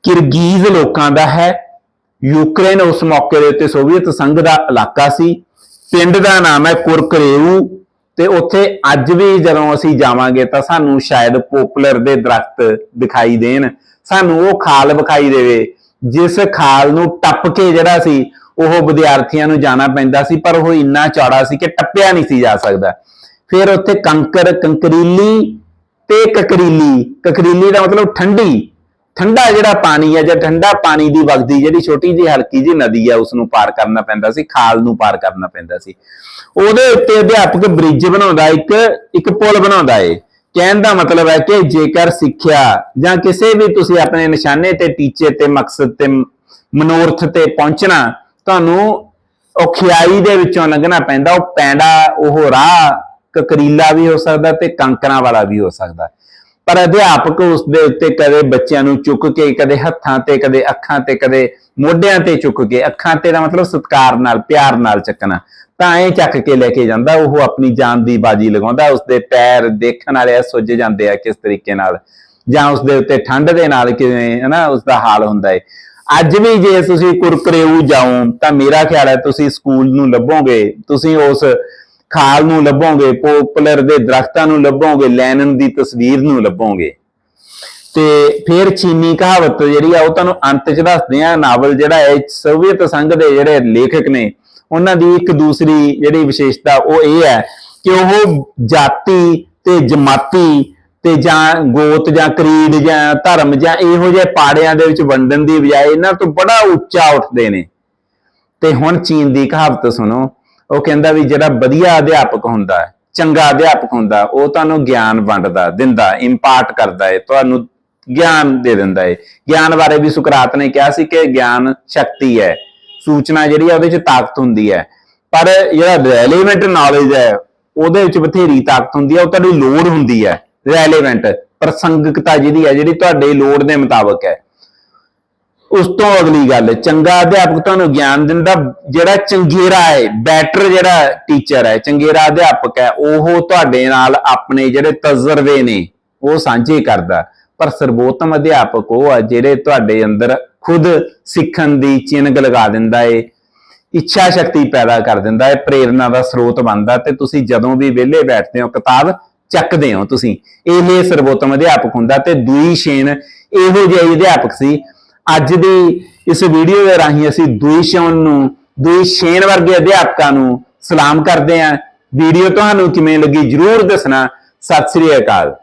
S1: ਕਿਰਗੀਜ਼ ਲੋਕਾਂ ਦਾ ਹੈ। ਯੂਕਰੇਨ ਉਸ ਮੌਕੇ ਦੇ ਉੱਤੇ ਸੋਵੀਅਤ ਸੰਘ ਦਾ ਇਲਾਕਾ ਸੀ। ਪਿੰਡ ਦਾ ਨਾਮ ਹੈ ਕੁਰਕਰੇਊ ਤੇ ਉੱਥੇ ਅੱਜ ਵੀ ਜਦੋਂ ਅਸੀਂ ਜਾਵਾਂਗੇ ਤਾਂ ਸਾਨੂੰ ਸ਼ਾਇਦ ਪੋਪੂਲਰ ਦੇ ਦਰਖਤ ਦਿਖਾਈ ਦੇਣ। ਸਾਨੂੰ ਉਹ ਖਾਲ ਵਿਖਾਈ ਦੇਵੇ, ਜਿਸ ਖਾਲ ਨੂੰ ਟੱਪ ਕੇ ਜਿਹੜਾ ਸੀ, ਉਹ ਵਿਦਿਆਰਥੀਆਂ ਨੂੰ ਜਾਣਾ ਪੈਂਦਾ ਸੀ, ਪਰ ਉਹ ਇੰਨਾ ਚੌੜਾ ਸੀ ਕਿ ਟੱਪਿਆ ਨਹੀਂ ਸੀ ਜਾ ਸਕਦਾ। ਫਿਰ ਉੱਥੇ ਕੰਕਰ, ਕੰਕਰੀਲੀ ਤੇ ਕਕਰੀਲੀ। ਕਕਰੀਲੀ ਦਾ ਮਤਲਬ ਠੰਡੀ। ਠੰਡਾ ਜਿਹੜਾ ਪਾਣੀ ਹੈ, ਜਾਂ ਠੰਡਾ ਪਾਣੀ ਦੀ ਵਗਦੀ ਜਿਹੜੀ ਛੋਟੀ ਜਿਹੀ ਹਲਕੀ ਜਿਹੀ ਨਦੀ ਹੈ ਉਸ ਨੂੰ ਪਾਰ ਕਰਨਾ ਪੈਂਦਾ ਸੀ, ਖਾਲ ਨੂੰ ਪਾਰ ਕਰਨਾ ਪੈਂਦਾ ਸੀ। ਉਹਦੇ ਉੱਤੇ ਅਧਿਆਪਕ ਬ੍ਰਿਜ ਬਣਾਉਂਦਾ, ਇੱਕ ਇੱਕ ਪੁਲ ਬਣਾਉਂਦਾ ਏ। ਕਹਿਣ ਦਾ ਮਤਲਬ ਹੈ ਕਿ ਜੇਕਰ ਸਿੱਖਿਆ ਜਾਂ ਕਿਸੇ ਵੀ ਤੁਸੀਂ ਆਪਣੇ ਨਿਸ਼ਾਨੇ ਤੇ, ਟੀਚੇ ਤੇ, ਮਕਸਦ ਤੇ, ਮਨੋਰਥ ਤੇ ਪਹੁੰਚਣਾ, ਤੁਹਾਨੂੰ ਔਖਿਆਈ ਦੇ ਵਿੱਚੋਂ ਲੰਘਣਾ ਪੈਂਦਾ। ਉਹ ਪੈਂਡਾ, ਉਹ ਰਾਹ, ਕਕਰੀਲਾ ਵੀ ਹੋ ਸਕਦਾ ਤੇ ਕੰਕਰਾਂ ਵਾਲਾ ਵੀ ਹੋ ਸਕਦਾ। ਪਰ ਅਧਿਆਪਕ ਉਸ ਦੇ ਉੱਤੇ ਕਦੇ ਬੱਚਿਆਂ ਨੂੰ ਚੁੱਕ ਕੇ, ਕਦੇ ਹੱਥਾਂ ਤੇ, ਕਦੇ ਅੱਖਾਂ ਤੇ, ਕਦੇ ਮੋਢਿਆਂ ਤੇ ਚੁੱਕ ਕੇ, ਅੱਖਾਂ ਤੇ ਦਾ ਮਤਲਬ ਸਤਿਕਾਰ ਨਾਲ, ਪਿਆਰ ਨਾਲ ਚੱਕਣਾ। ਤਾਂ ਐ ਚੱਕ ਕੇ ਲੈ ਕੇ ਜਾਂਦਾ, ਉਹ ਆਪਣੀ ਜਾਨ ਦੀ ਬਾਜੀ ਲਗਾਉਂਦਾ ਉਸ ਦੇ ਪੈਰ ਦੇਖਣ ਵਾਲੇ ਸੁੱਜ ਜਾਂਦੇ ਆ ਕਿਸ ਤਰੀਕੇ ਨਾਲ। ਜਾਂ ਉਸ ਦੇ ਉੱਤੇ ਠੰਡ ਦੇ ਨਾਲ ਕਿਵੇਂ, ਹਨਾ ਉਸ ਦਾ ਹਾਲ ਹੁੰਦਾ ਏ। ਅੱਜ ਵੀ ਜੇ ਤੁਸੀਂ ਕੁਰਕਰੇਊ ਜਾਓ, ਤਾਂ ਮੇਰਾ ਖਿਆਲ ਹੈ ਤੁਸੀਂ ਸਕੂਲ ਨੂੰ ਲੱਭੋਗੇ। ਤੁਸੀਂ ਉਸ ਖਾਲ ਨੂੰ ਲੱਭੋਗੇ, ਪੋਪਲਰ ਦੇ ਦਰਖਤਾਂ ਨੂੰ ਲੱਭੋਗੇ, ਲੈਨਨ ਦੀ ਤਸਵੀਰ ਨੂੰ ਲੱਭੋਗੇ। ਤੇ ਫਿਰ ਚੀਨੀ ਕਹਾਵਤ ਜਿਹੜੀ ਆ, ਉਹ ਤੁਹਾਨੂੰ ਅੰਤ ਚ ਦੱਸਦੇ ਆ, ਨਾਵਲ ਜਿਹੜਾ ਹੈ, ਸੋਵੀਅਤ ਸੰਘ ਦੇ ਜਿਹੜੇ ਲੇਖਕ ਨੇ, ਉਹਨਾਂ ਦੀ ਇੱਕ ਦੂਸਰੀ ਜਿਹੜੀ ਵਿਸ਼ੇਸ਼ਤਾ ਉਹ ਇਹ ਹੈ ਕਿ ਉਹ ਜਾਤੀ ਤੇ ਜਮਾਤੀ ਤੇ ਜਾਂ ਗੋਤ ਜਾਂ ਕਰੀਡ ਜਾਂ ਧਰਮ ਜਾਂ ਇਹੋ ਜਿਹੇ ਪਾੜਿਆਂ ਦੇ ਵਿੱਚ ਵੰਡਣ ਦੀ ਬਜਾਏ ਇਹਨਾਂ ਤੋਂ ਬੜਾ ਉੱਚਾ ਉੱਠਦੇ ਨੇ। ਤੇ ਹੁਣ ਚੀਨ ਦੀ ਕਹਾਵਤ ਸੁਣੋ ਉਹ ਕਹਿੰਦਾ ਵੀ ਜਿਹੜਾ ਵਧੀਆ ਅਧਿਆਪਕ ਹੁੰਦਾ ਹੈ, ਚੰਗਾ ਅਧਿਆਪਕ ਹੁੰਦਾ, ਉਹ ਤੁਹਾਨੂੰ ਗਿਆਨ ਵੰਡਦਾ, ਦਿੰਦਾ ਇੰਪਾਰਟ ਕਰਦਾ ਹੈ, ਤੁਹਾਨੂੰ ਗਿਆਨ ਦੇ ਦਿੰਦਾ ਹੈ। ਗਿਆਨ ਬਾਰੇ ਵੀ ਸੁਕਰਾਤ ਨੇ ਕਿਹਾ ਸੀ ਕਿ ਗਿਆਨ ਸ਼ਕਤੀ ਹੈ, ਸੂਚਨਾ ਜਿਹੜੀ ਹੈ ਉਹਦੇ ਵਿੱਚ ਤਾਕਤ ਹੁੰਦੀ ਹੈ। ਪਰ ਜਿਹੜਾ ਰੈਲੇਵੈਂਟ ਨੌਲੇਜ ਹੈ, ਉਹਦੇ ਵਿੱਚ ਬਥੇਰੀ ਤਾਕਤ ਹੁੰਦੀ ਹੈ, ਉਹ ਤੁਹਾਡੀ ਲੋੜ ਹੁੰਦੀ ਹੈ। ਰੈਲੇਵੈਂਟ ਪ੍ਰਸੰਗਿਕਤਾ ਜਿਹਦੀ ਹੈ, ਜਿਹੜੀ ਤੁਹਾਡੇ ਲੋੜ ਦੇ ਮੁਤਾਬਕ ਹੈ। ਉਸ ਤੋਂ ਅਗਲੀ ਗੱਲ, ਚੰਗਾ ਅਧਿਆਪਕ ਤੁਹਾਨੂੰ ਗਿਆਨ ਦਿੰਦਾ ਜਿਹੜਾ ਚੰਗੇਰਾ ਹੈ ਬੈਟਰ ਜਿਹੜਾ ਟੀਚਰ ਹੈ, ਚੰਗੇਰਾ ਅਧਿਆਪਕ ਹੈ, ਉਹ ਤੁਹਾਡੇ ਨਾਲ ਆਪਣੇ ਜਿਹੜੇ ਤਜਰਬੇ ਨੇ, ਉਹ ਸਾਂਝੇ ਕਰਦਾ। ਪਰ ਸਰਬੋਤਮ ਅਧਿਆਪਕ ਉਹ ਆ ਜਿਹੜੇ ਤੁਹਾਡੇ ਅੰਦਰ ਖੁਦ ਸਿੱਖਣ ਦੀ ਚਿੰਨ੍ਹ ਲਗਾ ਦਿੰਦਾ ਏ, ਇੱਛਾ ਸ਼ਕਤੀ ਪੈਦਾ ਕਰ ਦਿੰਦਾ ਏ ਪ੍ਰੇਰਣਾ ਦਾ ਸਰੋਤ ਬਣਦਾ ਤੇ ਤੁਸੀਂ ਜਦੋਂ ਵੀ ਵਿਹਲੇ ਬੈਠਦੇ ਹੋ, ਕਿਤਾਬ ਚੱਕਦੇ ਹੋ ਤੁਸੀਂ। ਇਹ ਸਰਬੋਤਮ ਅਧਿਆਪਕ ਹੁੰਦਾ ਤੇ ਦੂਈ ਸ਼ੇਨ ਇਹੋ ਜਿਹੇ ਅਧਿਆਪਕ ਸੀ ਅੱਜ ਦੀ ਇਸ ਵੀਡੀਓ ਦੇ ਰਾਹੀਂ ਅਸੀਂ ਦੂਈ ਸ਼ੇਨ ਨੂੰ, ਦੂਈ ਸ਼ੇਨ ਵਰਗੇ ਅਧਿਆਪਕਾਂ ਨੂੰ ਸਲਾਮ ਕਰਦੇ ਹਾਂ। ਵੀਡੀਓ ਤੁਹਾਨੂੰ ਕਿਵੇਂ ਲੱਗੀ ਜਰੂਰ ਦੱਸਣਾ। ਸਤਿ ਸ੍ਰੀ ਅਕਾਲ।